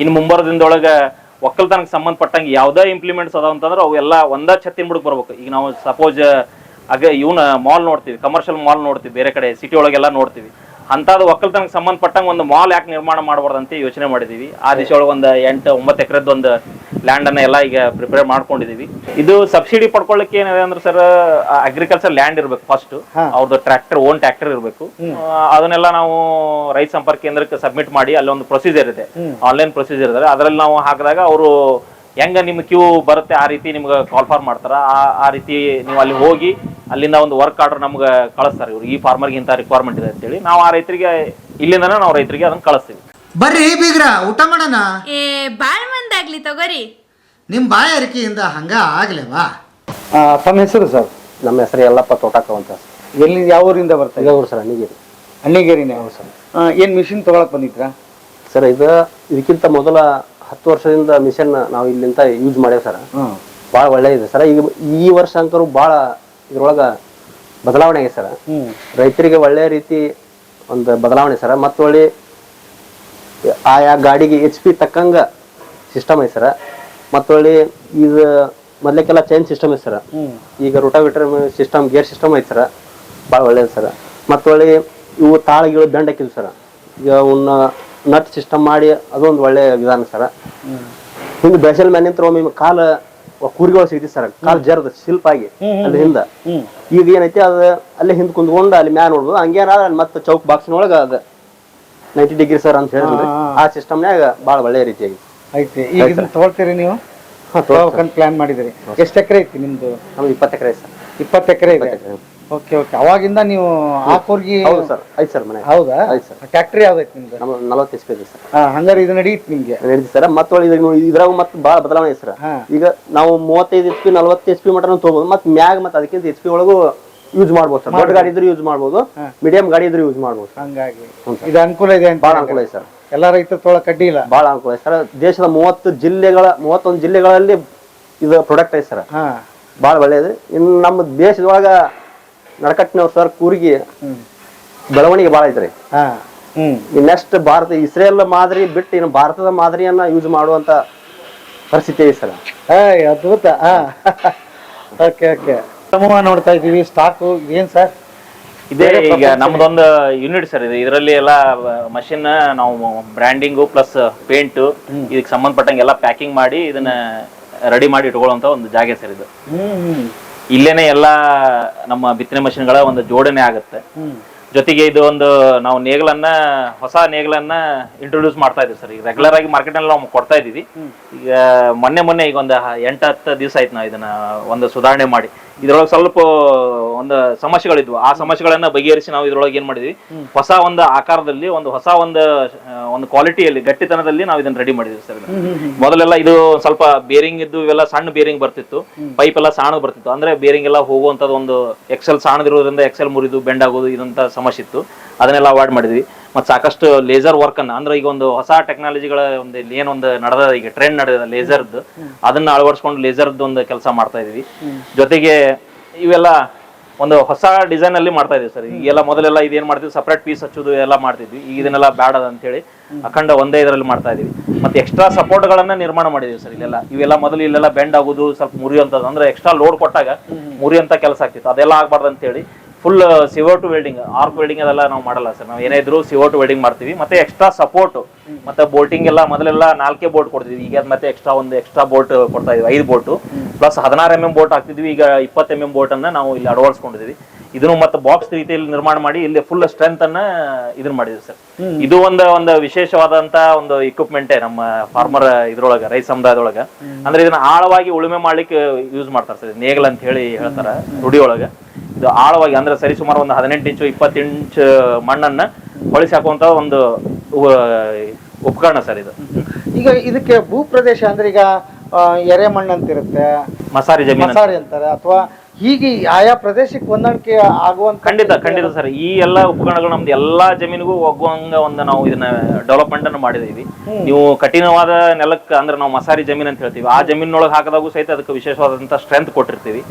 ಇನ್ನು ಮುಂಬಾರದಿಂದೊಳಗೆ ಒಕ್ಕಲ್ತನಕ್ಕೆ ಸಂಬಂಧಪಟ್ಟಂಗೆ ಯಾವುದೇ ಇಂಪ್ಲಿಮೆಂಟ್ಸ್ ಅದಾವ ಅಂತಂದ್ರೆ ಅವು ಎಲ್ಲ ಒಂದ ಛತ್ತಿನ ಬಿಡಕ್ಕೆ ಬರ್ಬೇಕು. ಈಗ ನಾವು ಸಪೋಸ್ ಆಗ ಇವನ ಮಾಲ್ ನೋಡ್ತೀವಿ ಕಮರ್ಷಿಯಲ್ ಮಾಲ್ ನೋಡ್ತೀವಿ, ಬೇರೆ ಕಡೆ ಸಿಟಿ ಒಳಗೆಲ್ಲ ನೋಡ್ತೀವಿ. ಅಂಥದ್ದು ಒಕ್ಕಲ್ತನಕ್ಕೆ ಸಂಬಂಧಪಟ್ಟಂಗೆ ಒಂದು ಮಾಲ್ ಯಾಕೆ ನಿರ್ಮಾಣ ಮಾಡಬಾರ್ದಂತ ಅಂತ ಯೋಚನೆ ಮಾಡಿದ್ದೀವಿ. ಆ ದಿಶೆಯೊಳಗೆ ಒಳಗೆ ಒಂದು ಎಂಟು ಒಂಬತ್ತು ಎಕರೆದ ಒಂದು ಲ್ಯಾಂಡ್ ಅನ್ನ ಎಲ್ಲ ಈಗ ಪ್ರಿಪೇರ್ ಮಾಡ್ಕೊಂಡಿದೀವಿ ಇದು ಸಬ್ಸಿಡಿ ಪಡ್ಕೊಳ್ಳಿಕ್ಕೆ ಏನಿದೆ ಅಂದ್ರೆ ಸರ್ ಅಗ್ರಿಕಲ್ಚರ್ ಲ್ಯಾಂಡ್ ಇರಬೇಕು ಫಸ್ಟ್. ಅವ್ರದ್ದು ಟ್ರ್ಯಾಕ್ಟರ್ ಓನ್ ಟ್ರ್ಯಾಕ್ಟರ್ ಇರಬೇಕು. ಅದನ್ನೆಲ್ಲ ನಾವು ರೈತ ಸಂಪರ್ಕ ಕೇಂದ್ರಕ್ಕೆ ಸಬ್ಮಿಟ್ ಮಾಡಿ ಅಲ್ಲಿ ಒಂದು ಪ್ರೊಸೀಜರ್ ಇದೆ. ಆನ್ಲೈನ್ ಪ್ರೊಸೀಜರ್ ಇದೆ ಅದರಲ್ಲಿ ನಾವು ಹಾಕಿದಾಗ ಅವರು ಹೆಂಗ ನಿಮ್ ಕ್ಯೂ ಬರುತ್ತೆ ಆ ರೀತಿ ನಿಮ್ಗೆ ಕಾಲ್ ಫಾರ್ ಮಾಡ್ತಾರ. ಆ ಆ ರೀತಿ ನೀವು ಅಲ್ಲಿ ಹೋಗಿ ಅಲ್ಲಿಂದ ಒಂದು ವರ್ಕ್ ಆರ್ಡರ್ ನಮ್ಗೆ ಕಳಿಸ್ತಾರೆ ಇವ್ರು. ಈ ಫಾರ್ಮರ್ಗೆ ಇಂಥ ರಿಕ್ವೈರ್ಮೆಂಟ್ ಇದೆ ಅಂತೇಳಿ. ನಾವು ಆ ರೈತರಿಗೆ ಇಲ್ಲಿಂದನೇ ನಾವು ರೈತರಿಗೆ ಅದನ್ನ ಕಳಿಸ್ತೀವಿ. ಬರ್ರಿ ಬೀಗ್ರ ಊಟ ಮಾಡೋಣ? ಏ ಬಾಳ್ ಮಂದಾಗ್ಲಿ ತಗೋರಿ. ನಿಮ್ಮ ಬಾಯ ಅರಿಕೆಯಿಂದ ಹಂಗ ಆಗ್ಲೇವಾ? ತಮ್ಮ ಹೆಸರು ಸರ್? ನಮ್ಮ ಹೆಸರು ಎಲ್ಲಪ್ಪ ತೋಟಕ್ಕ ಅಂತ. ಎಲ್ಲಿ ಯಾವ ಊರಿಂದ ಬರ್ತಾರೆ ಊರು ಸರ್ ಅಣ್ಣಿಗೇರಿ. ಅಣ್ಣಿಗೇರಿನೇ? ಸರ್. ಏನು ಮಿಷಿನ್ ತೊಗೊಳಕ್ ಬಂದಿದ್ರಾ ಸರ್ ಇದು ಇದಕ್ಕಿಂತ ಮೊದಲ ಹತ್ತು ವರ್ಷದಿಂದ ಮಿಷನ್ ನಾವು ಇಲ್ಲಿಂದ ಯೂಸ್ ಮಾಡ್ಯಾವ ಸರ್. ಬಹಳ ಭಾಳ ಒಳ್ಳೆ ಇದೆ ಸರ್. ಈಗ ಈ ವರ್ಷ ಅಂಕರು ಭಾಳ ಇದ್ರೊಳಗ ಬದಲಾವಣೆ ಆಗಿದೆ ಸರ್. ರೈತರಿಗೆ ಒಳ್ಳೆ ರೀತಿ ಒಂದು ಬದಲಾವಣೆ ಸರ್. ಮತ್ತು ಒಳ್ಳೆ ಆಯಾ ಗಾಡಿಗೆ ಎಚ್ ಪಿ ತಕ್ಕಂಗ ಸಿಸ್ಟಮ್ ಐತೆ ಸರ್. ಮತ್ತು ಒಳ್ಳೆ ಇದು ಮೊದ್ಲಕ್ಕೆಲ್ಲ ಚೈನ್ ಸಿಸ್ಟಮ್ ಐತೆ ಸರ್. ಈಗ ರೋಟಾವೇಟರ್ ಸಿಸ್ಟಮ್ ಗೇರ್ ಸಿಸ್ಟಮ್ ಐತೆ ಸರ್. ಭಾಳ ಒಳ್ಳೇದು ಸರ್. ಮತ್ತು ಒಳ್ಳೆ ಇವು ತಾಳಗಿಳು ಹಾಕಿದ್ವು ಸರ್. ಈಗ ಅವನ್ನ ನಟ್ ಸಿಸ್ಟಮ್ ಮಾಡಿ ಅದೊಂದು ಒಳ್ಳೆ ವಿಧಾನ ಸರ್. ಹಿಂದೆ ಬೆಸಲ್ ಮ್ಯಾನ್ ನಿಂತರ ಒಮ್ಮೆ ಕಾಲ ಕೂರಿಗಳು ಸಿಗ್ತಿ ಸರ್. ಕಾಲ್ ಜರ್ದ ಶಿಲ್ಪ ಆಗಿ ಅಲ್ಲಿ ಹಿಂದ. ಈಗ ಏನೈತಿ ಅದು ಅಲ್ಲಿ ಹಿಂದ್ ಕುಂದ್ಕೊಂಡು ಅಲ್ಲಿ ಮ್ಯಾನ್ ನೋಡ್ಬೋದು. ಹಂಗೇನಾರ ಅಲ್ಲಿ ಮತ್ತೆ ಚೌಕ್ ಒಳಗ ಅದ. ನೈಂಟಿ ಡಿಗ್ರಿ ಸರ್ ಅಂತ ಹೇಳಿದ್ರೆ ಆ ಸಿಸ್ಟಮ್ನ್ಯಾಗ ಭಾಳ ಒಳ್ಳೆ ರೀತಿಯಾಗಿ ಐತಿ ಈಗ ತಗೊಳ್ತೀರಿ ನೀವು? ತಗೋಬೇಕಂತ ಪ್ಲಾನ್ ಮಾಡಿದಿರಿ? ಎಷ್ಟು ಎಕರೆ ಐತಿ ನಿಮ್ದು? ನಮ್ದು ಇಪ್ಪತ್ತು ಎಕರೆ ಸರ್. ಇಪ್ಪತ್ತು ಎಕರೆ ಇದೆ. ಓಕೆ ಓಕೆ ಅವಾಗಿಂದ ನೀವು ಆ ಕೂರ್ಗಿ ಹೌದು ಸರ್. ಐದು ಸರ್ ಮನೆ. ಹೌದಾ? ಐದು ಸರ್. ಟ್ಯಾಕ್ಟ್ರಿ ಯಾವ್ದೈತಿ ನಿಮ್ದು? ನಮ್ಮ ನಲವತ್ತು ಎಚ್ ಪಿ ಇದೆ ಸರ್. ಹಂಗಾರೆ ಇದು ನಡೀತು ನಿಮ್ಗೆ. ನಡೀತಿ ಸರ್. ಮತ್ತೆ ಒಳಗೆ ಇದ್ರಾಗ ಮತ್ತೆ ಭಾಳ ಬದಲಾವಣೆ ಇದೆ ಸರ್. ಹಾ. ಈಗ ನಾವು ಮೂವತ್ತೈದು ಎಚ್ ಪಿ ನಲವತ್ತು ಎಚ್ ಪಿ ಮಟನು ತೊಗೋಬೋದು ಮತ್ತೆ ಮ್ಯಾಗ ಮತ್ತೆ ಅದಕ್ಕಿಂತ ಎಚ್ ಪಿ ಒಳಗೂ ಯೂಸ್ ಮಾಡ್ಬೋದು ಸರ್. ದೊಡ್ಡ ಗಾಡಿ ಇದ್ರೂ ಯೂಸ್ ಮಾಡ್ಬೋದು. ಮೀಡಿಯಂ ಗಾಡಿ ಇದ್ರೂ ಯೂಸ್ ಮಾಡ್ಬೋದು ಸರ್. ಹಂಗಾಗಿ. ಇದು ಅನುಕೂಲ ಇದೆ ಅಂತ ಭಾಳ ಅನುಕೂಲ ಇದೆ ಸರ್. ಎಲ್ಲ ರೈತರು ತೊಳ ಕಡ್ಡಿ ಇಲ್ಲ. ಭಾಳ ಅನುಕೂಲ ಇದೆ ಸರ್. ದೇಶದ ಮೂವತ್ತು ಜಿಲ್ಲೆಗಳ ಮೂವತ್ತೊಂದು ಜಿಲ್ಲೆಗಳಲ್ಲಿ ಇದು ಪ್ರಾಡಕ್ಟ್ ಐತೆ ಸರ್. ಹಾ. ಭಾಳ ಒಳ್ಳೆಯದು ಇನ್ನು ನಮ್ಮ ದೇಶದೊಳಗ ನಡಕಟ್ಟಿನವ್ರು ಸರ್ ಕೂರ್ಗಿ ಬೆಳವಣಿಗೆ ಭಾಳ ಐತ್ರಿ. ನೆಕ್ಸ್ಟ್ ಭಾರತ ಇಸ್ರೇಲ್ ಮಾದರಿ ಬಿಟ್ಟು ಇನ್ನು ಭಾರತದ ಮಾದರಿಯನ್ನ ಯೂಸ್ ಮಾಡುವಂತ ಪರಿಸ್ಥಿತಿ ಐತಿ ಸರ್. ಅದ್ಭುತ. ಓಕೆ ಓಕೆ ಸಮೂಹ ನೋಡ್ತಾ ಇದೀವಿ ಸ್ಟಾಕು ಏನ್ ಸರ್ ಇದೇ ಈಗ ನಮ್ದೊಂದು ಯೂನಿಟ್ ಸರ್ ಇದೆ. ಇದರಲ್ಲಿ ಎಲ್ಲ ಮಷಿನ್ ನಾವು ಬ್ರ್ಯಾಂಡಿಂಗು ಪ್ಲಸ್ ಪೇಂಟ್ ಇದಕ್ಕೆ ಸಂಬಂಧಪಟ್ಟಂಗೆ ಎಲ್ಲ ಪ್ಯಾಕಿಂಗ್ ಮಾಡಿ ಇದನ್ನ ರೆಡಿ ಮಾಡಿ ಇಟ್ಕೊಳ್ಳುವಂತ ಒಂದು ಜಾಗ ಸರ್ ಇದು. ಇಲ್ಲೇನೆ ಎಲ್ಲ ನಮ್ಮ ಬಿತ್ತನೆ ಮಷಿನ್ಗಳ ಒಂದು ಜೋಡಣೆ ಆಗುತ್ತೆ. ಜೊತೆಗೆ ಇದು ಒಂದು ನಾವು ನೇಗಲನ್ನ ಹೊಸ ನೇಗಲನ್ನ ಇಂಟ್ರೊಡ್ಯೂಸ್ ಮಾಡ್ತಾ ಇದೀವಿ ಸರ್. ಈಗ ರೆಗ್ಯುಲರ್ ಆಗಿ ಮಾರ್ಕೆಟ್ನಲ್ಲಿ ನಾವು ಕೊಡ್ತಾ ಇದೀವಿ ಈಗ ಮೊನ್ನೆ ಮೊನ್ನೆ ಈಗ ಒಂದು ಎಂಟು ಹತ್ತು ದಿವಸ ಆಯ್ತು ನಾವು ಇದನ್ನ ಒಂದು ಸುಧಾರಣೆ ಮಾಡಿ. ಇದ್ರೊಳಗೆ ಸ್ವಲ್ಪ ಒಂದು ಸಮಸ್ಯೆಗಳಿದ್ವು. ಆ ಸಮಸ್ಯೆಗಳನ್ನ ಬಗೆಹರಿಸಿ ನಾವು ಇದ್ರೊಳಗೆ ಏನ್ ಮಾಡಿದ್ವಿ? ಹೊಸ ಒಂದು ಆಕಾರದಲ್ಲಿ ಒಂದು ಹೊಸ ಒಂದು ಒಂದು ಕ್ವಾಲಿಟಿಯಲ್ಲಿ ಗಟ್ಟಿತನದಲ್ಲಿ ನಾವು ಇದನ್ನ ರೆಡಿ ಮಾಡಿದ್ವಿ ಸರ್. ಮೊದಲೆಲ್ಲ ಇದು ಸ್ವಲ್ಪ ಬೇರಿಂಗ್ ಇದ್ದು ಇವೆಲ್ಲ ಸಣ್ಣ ಬೇರಿಂಗ್ ಬರ್ತಿತ್ತು. ಪೈಪ್ ಎಲ್ಲ ಸಾಣ ಬರ್ತಿತ್ತು. ಅಂದ್ರೆ ಬೇರಿಂಗ್ ಎಲ್ಲ ಹೋಗುವಂತದ್ದು ಒಂದು ಎಕ್ಸೆಲ್ ಸಾಣದಿರೋದ್ರಿಂದ ಎಕ್ಸೆಲ್ ಮುರಿದು ಬೆಂಡ್ ಆಗೋದು ಇದಂತ ಸಮಸ್ಯೆ ಇತ್ತು. ಅದನ್ನೆಲ್ಲ ಅವಾಯ್ಡ್ ಮಾಡಿದ್ವಿ. ಮತ್ತೆ ಸಾಕಷ್ಟು ಲೇಸರ್ ವರ್ಕ್ ಅನ್ನ ಅಂದ್ರೆ ಈಗ ಒಂದು ಹೊಸ ಟೆಕ್ನಾಲಜಿಗಳ ಒಂದು ಇಲ್ಲಿ ಏನೊಂದು ನಡೆದ ಈಗ ಟ್ರೆಂಡ್ ನಡೆದ ಲೇಸರ್ದು ಅದನ್ನ ಅಳವಡಿಸ್ಕೊಂಡು ಲೇಸರ್ದು ಒಂದು ಕೆಲಸ ಮಾಡ್ತಾ ಇದೀವಿ. ಜೊತೆಗೆ ಇವೆಲ್ಲ ಒಂದು ಹೊಸ ಡಿಸೈನ್ ಅಲ್ಲಿ ಮಾಡ್ತಾ ಇದೀವಿ ಸರ್. ಈಗೆಲ್ಲ ಮೊದಲೆಲ್ಲ ಇದೇನ್ ಮಾಡ್ತಿದ್ವಿ? ಸಪ್ರೇಟ್ ಪೀಸ್ ಹಚ್ಚೋದು ಎಲ್ಲ ಮಾಡ್ತಿದ್ವಿ. ಈಗ ಇದನ್ನೆಲ್ಲ ಬ್ಯಾಡ ಅಂತ ಹೇಳಿ ಅಖಂಡ ಒಂದೇ ಇದರಲ್ಲಿ ಮಾಡ್ತಾ ಇದೀವಿ. ಮತ್ತೆ ಎಕ್ಸ್ಟ್ರಾ ಸಪೋರ್ಟ್ ಗಳನ್ನ ನಿರ್ಮಾಣ ಮಾಡಿದೀವಿ ಸರ್ ಇಲ್ಲೆಲ್ಲ. ಇವೆಲ್ಲ ಮೊದಲು ಇಲ್ಲೆಲ್ಲ ಬೆಂಡ್ ಆಗೋದು ಸ್ವಲ್ಪ ಮುರಿಯುವಂತದ್ದು. ಅಂದ್ರೆ ಎಕ್ಸ್ಟ್ರಾ ಲೋಡ್ ಕೊಟ್ಟಾಗ ಮುರಿಯುವಂತ ಕೆಲಸ ಆಗ್ತಿತ್ತು. ಅದೆಲ್ಲ ಆಗ್ಬಾರ್ದು ಅಂತ ಹೇಳಿ ಫುಲ್ ಸಿವೋಟು ವೆಲ್ಡಿಂಗ್ ಆರ್ಕ್ ವೆಲ್ಡಿಂಗ್ ಅದೆಲ್ಲ ನಾವು ಮಾಡಲ್ಲ ಸರ್. ನಾವು ಏನೇ ಇದ್ರು ಸಿವೋಟು ವೆಲ್ಡಿಂಗ್ ಮಾಡ್ತೀವಿ. ಮತ್ತೆ ಎಕ್ಸ್ಟ್ರಾ ಸಪೋರ್ಟ್ ಮತ್ತೆ ಬೋಟಿಂಗ್ ಎಲ್ಲ ಮೊದಲೆಲ್ಲ ನಾಲ್ಕೇ ಬೋಟ್ ಕೊಡ್ತಿದ್ವಿ. ಈಗ ಮತ್ತೆ ಎಕ್ಸ್ಟ್ರಾ ಒಂದು ಎಕ್ಸ್ಟ್ರಾ ಬೋಟ್ ಕೊಡ್ತಾ ಇದೀವಿ. ಐದು ಬೋಟು ಪ್ಲಸ್ ಹದಿನಾರು ಎಂ ಎಂ ಬೋಟ್ ಹಾಕ್ತಿದ್ವಿ. ಈಗ ಇಪ್ಪತ್ತು ಎಂ ಎಂ ಬೋಟ್ ಅನ್ನ ನಾವು ಇಲ್ಲಿ ಅಳವಡಿಸ್ಕೊಂಡಿದ್ವಿ ಇದನ್ನು ಮತ್ತೆ ಬಾಕ್ಸ್ ರೀತಿಯಲ್ಲಿ ನಿರ್ಮಾಣ ಮಾಡಿ ಇಲ್ಲಿ ಫುಲ್ ಸ್ಟ್ರೆಂತ್ ಅನ್ನ ಇದನ್ನ ಮಾಡಿದ್ವಿ ಸರ್. ಇದು ಒಂದು ಒಂದು ವಿಶೇಷವಾದಂತ ಒಂದು ಇಕ್ವಿಪ್ಮೆಂಟೇ ನಮ್ಮ ಫಾರ್ಮರ್ ಇದ್ರೊಳಗ ರೈತ ಸಮುದಾಯದೊಳಗ. ಅಂದ್ರೆ ಇದನ್ನ ಆಳವಾಗಿ ಉಳುಮೆ ಮಾಡ್ಲಿಕ್ಕೆ ಯೂಸ್ ಮಾಡ್ತಾರೆ ಸರ್. ನೇಗಲ್ ಅಂತ ಹೇಳಿ ಹೇಳ್ತಾರ ರೂಢಿಯೊಳಗ. ಇದು ಆಳವಾಗಿ ಅಂದ್ರೆ ಸರಿ ಸುಮಾರು ಒಂದು ಹದಿನೆಂಟು ಇಂಚು ಇಪ್ಪತ್ತು ಇಂಚ್ ಮಣ್ಣನ್ನ ಹೊಳಿಸಿ ಹಾಕುವಂತ ಒಂದು ಉಪಕರಣ ಸರ್ ಇದು. ಈಗ ಇದಕ್ಕೆ ಭೂ ಪ್ರದೇಶ ಅಂದ್ರೆ ಈಗ ಎರೆ ಮಣ್ಣು ಅಂತ ಇರುತ್ತೆ ಮಸಾರಿ ಜಮೀನು ಮಸಾರಿ ಅಂತಾರೆ ಅಥವಾ ಹೀಗೆ ಆಯಾ ಪ್ರದೇಶಕ್ಕೆ ಹೊಂದಾಣಿಕೆ ಆಗುವಂತ ಖಂಡಿತ ಖಂಡಿತ ಸರ್. ಈ ಎಲ್ಲ ಉಪಕರಣಗಳು ನಮ್ದು ಎಲ್ಲಾ ಜಮೀನಿಗೂ ಒಗ್ಗುವಂಗ ಒಂದು ನಾವು ಇದನ್ನ ಡೆವಲಪ್ಮೆಂಟ್ ಅನ್ನು ಮಾಡಿದೀವಿ. ನೀವು ಕಠಿಣವಾದ ನೆಲಕ್ಕೆ ಅಂದ್ರೆ ನಾವು ಮಸಾರಿ ಜಮೀನ್ ಅಂತ ಹೇಳ್ತೀವಿ. ಆ ಜಮೀನೊಳಗೆ ಹಾಕಿದಾಗೂ ಸಹಿತ ಅದಕ್ಕೆ ವಿಶೇಷವಾದಂತ ಸ್ಟ್ರೆಂತ್ ಕೊಟ್ಟಿರ್ತೀವಿ.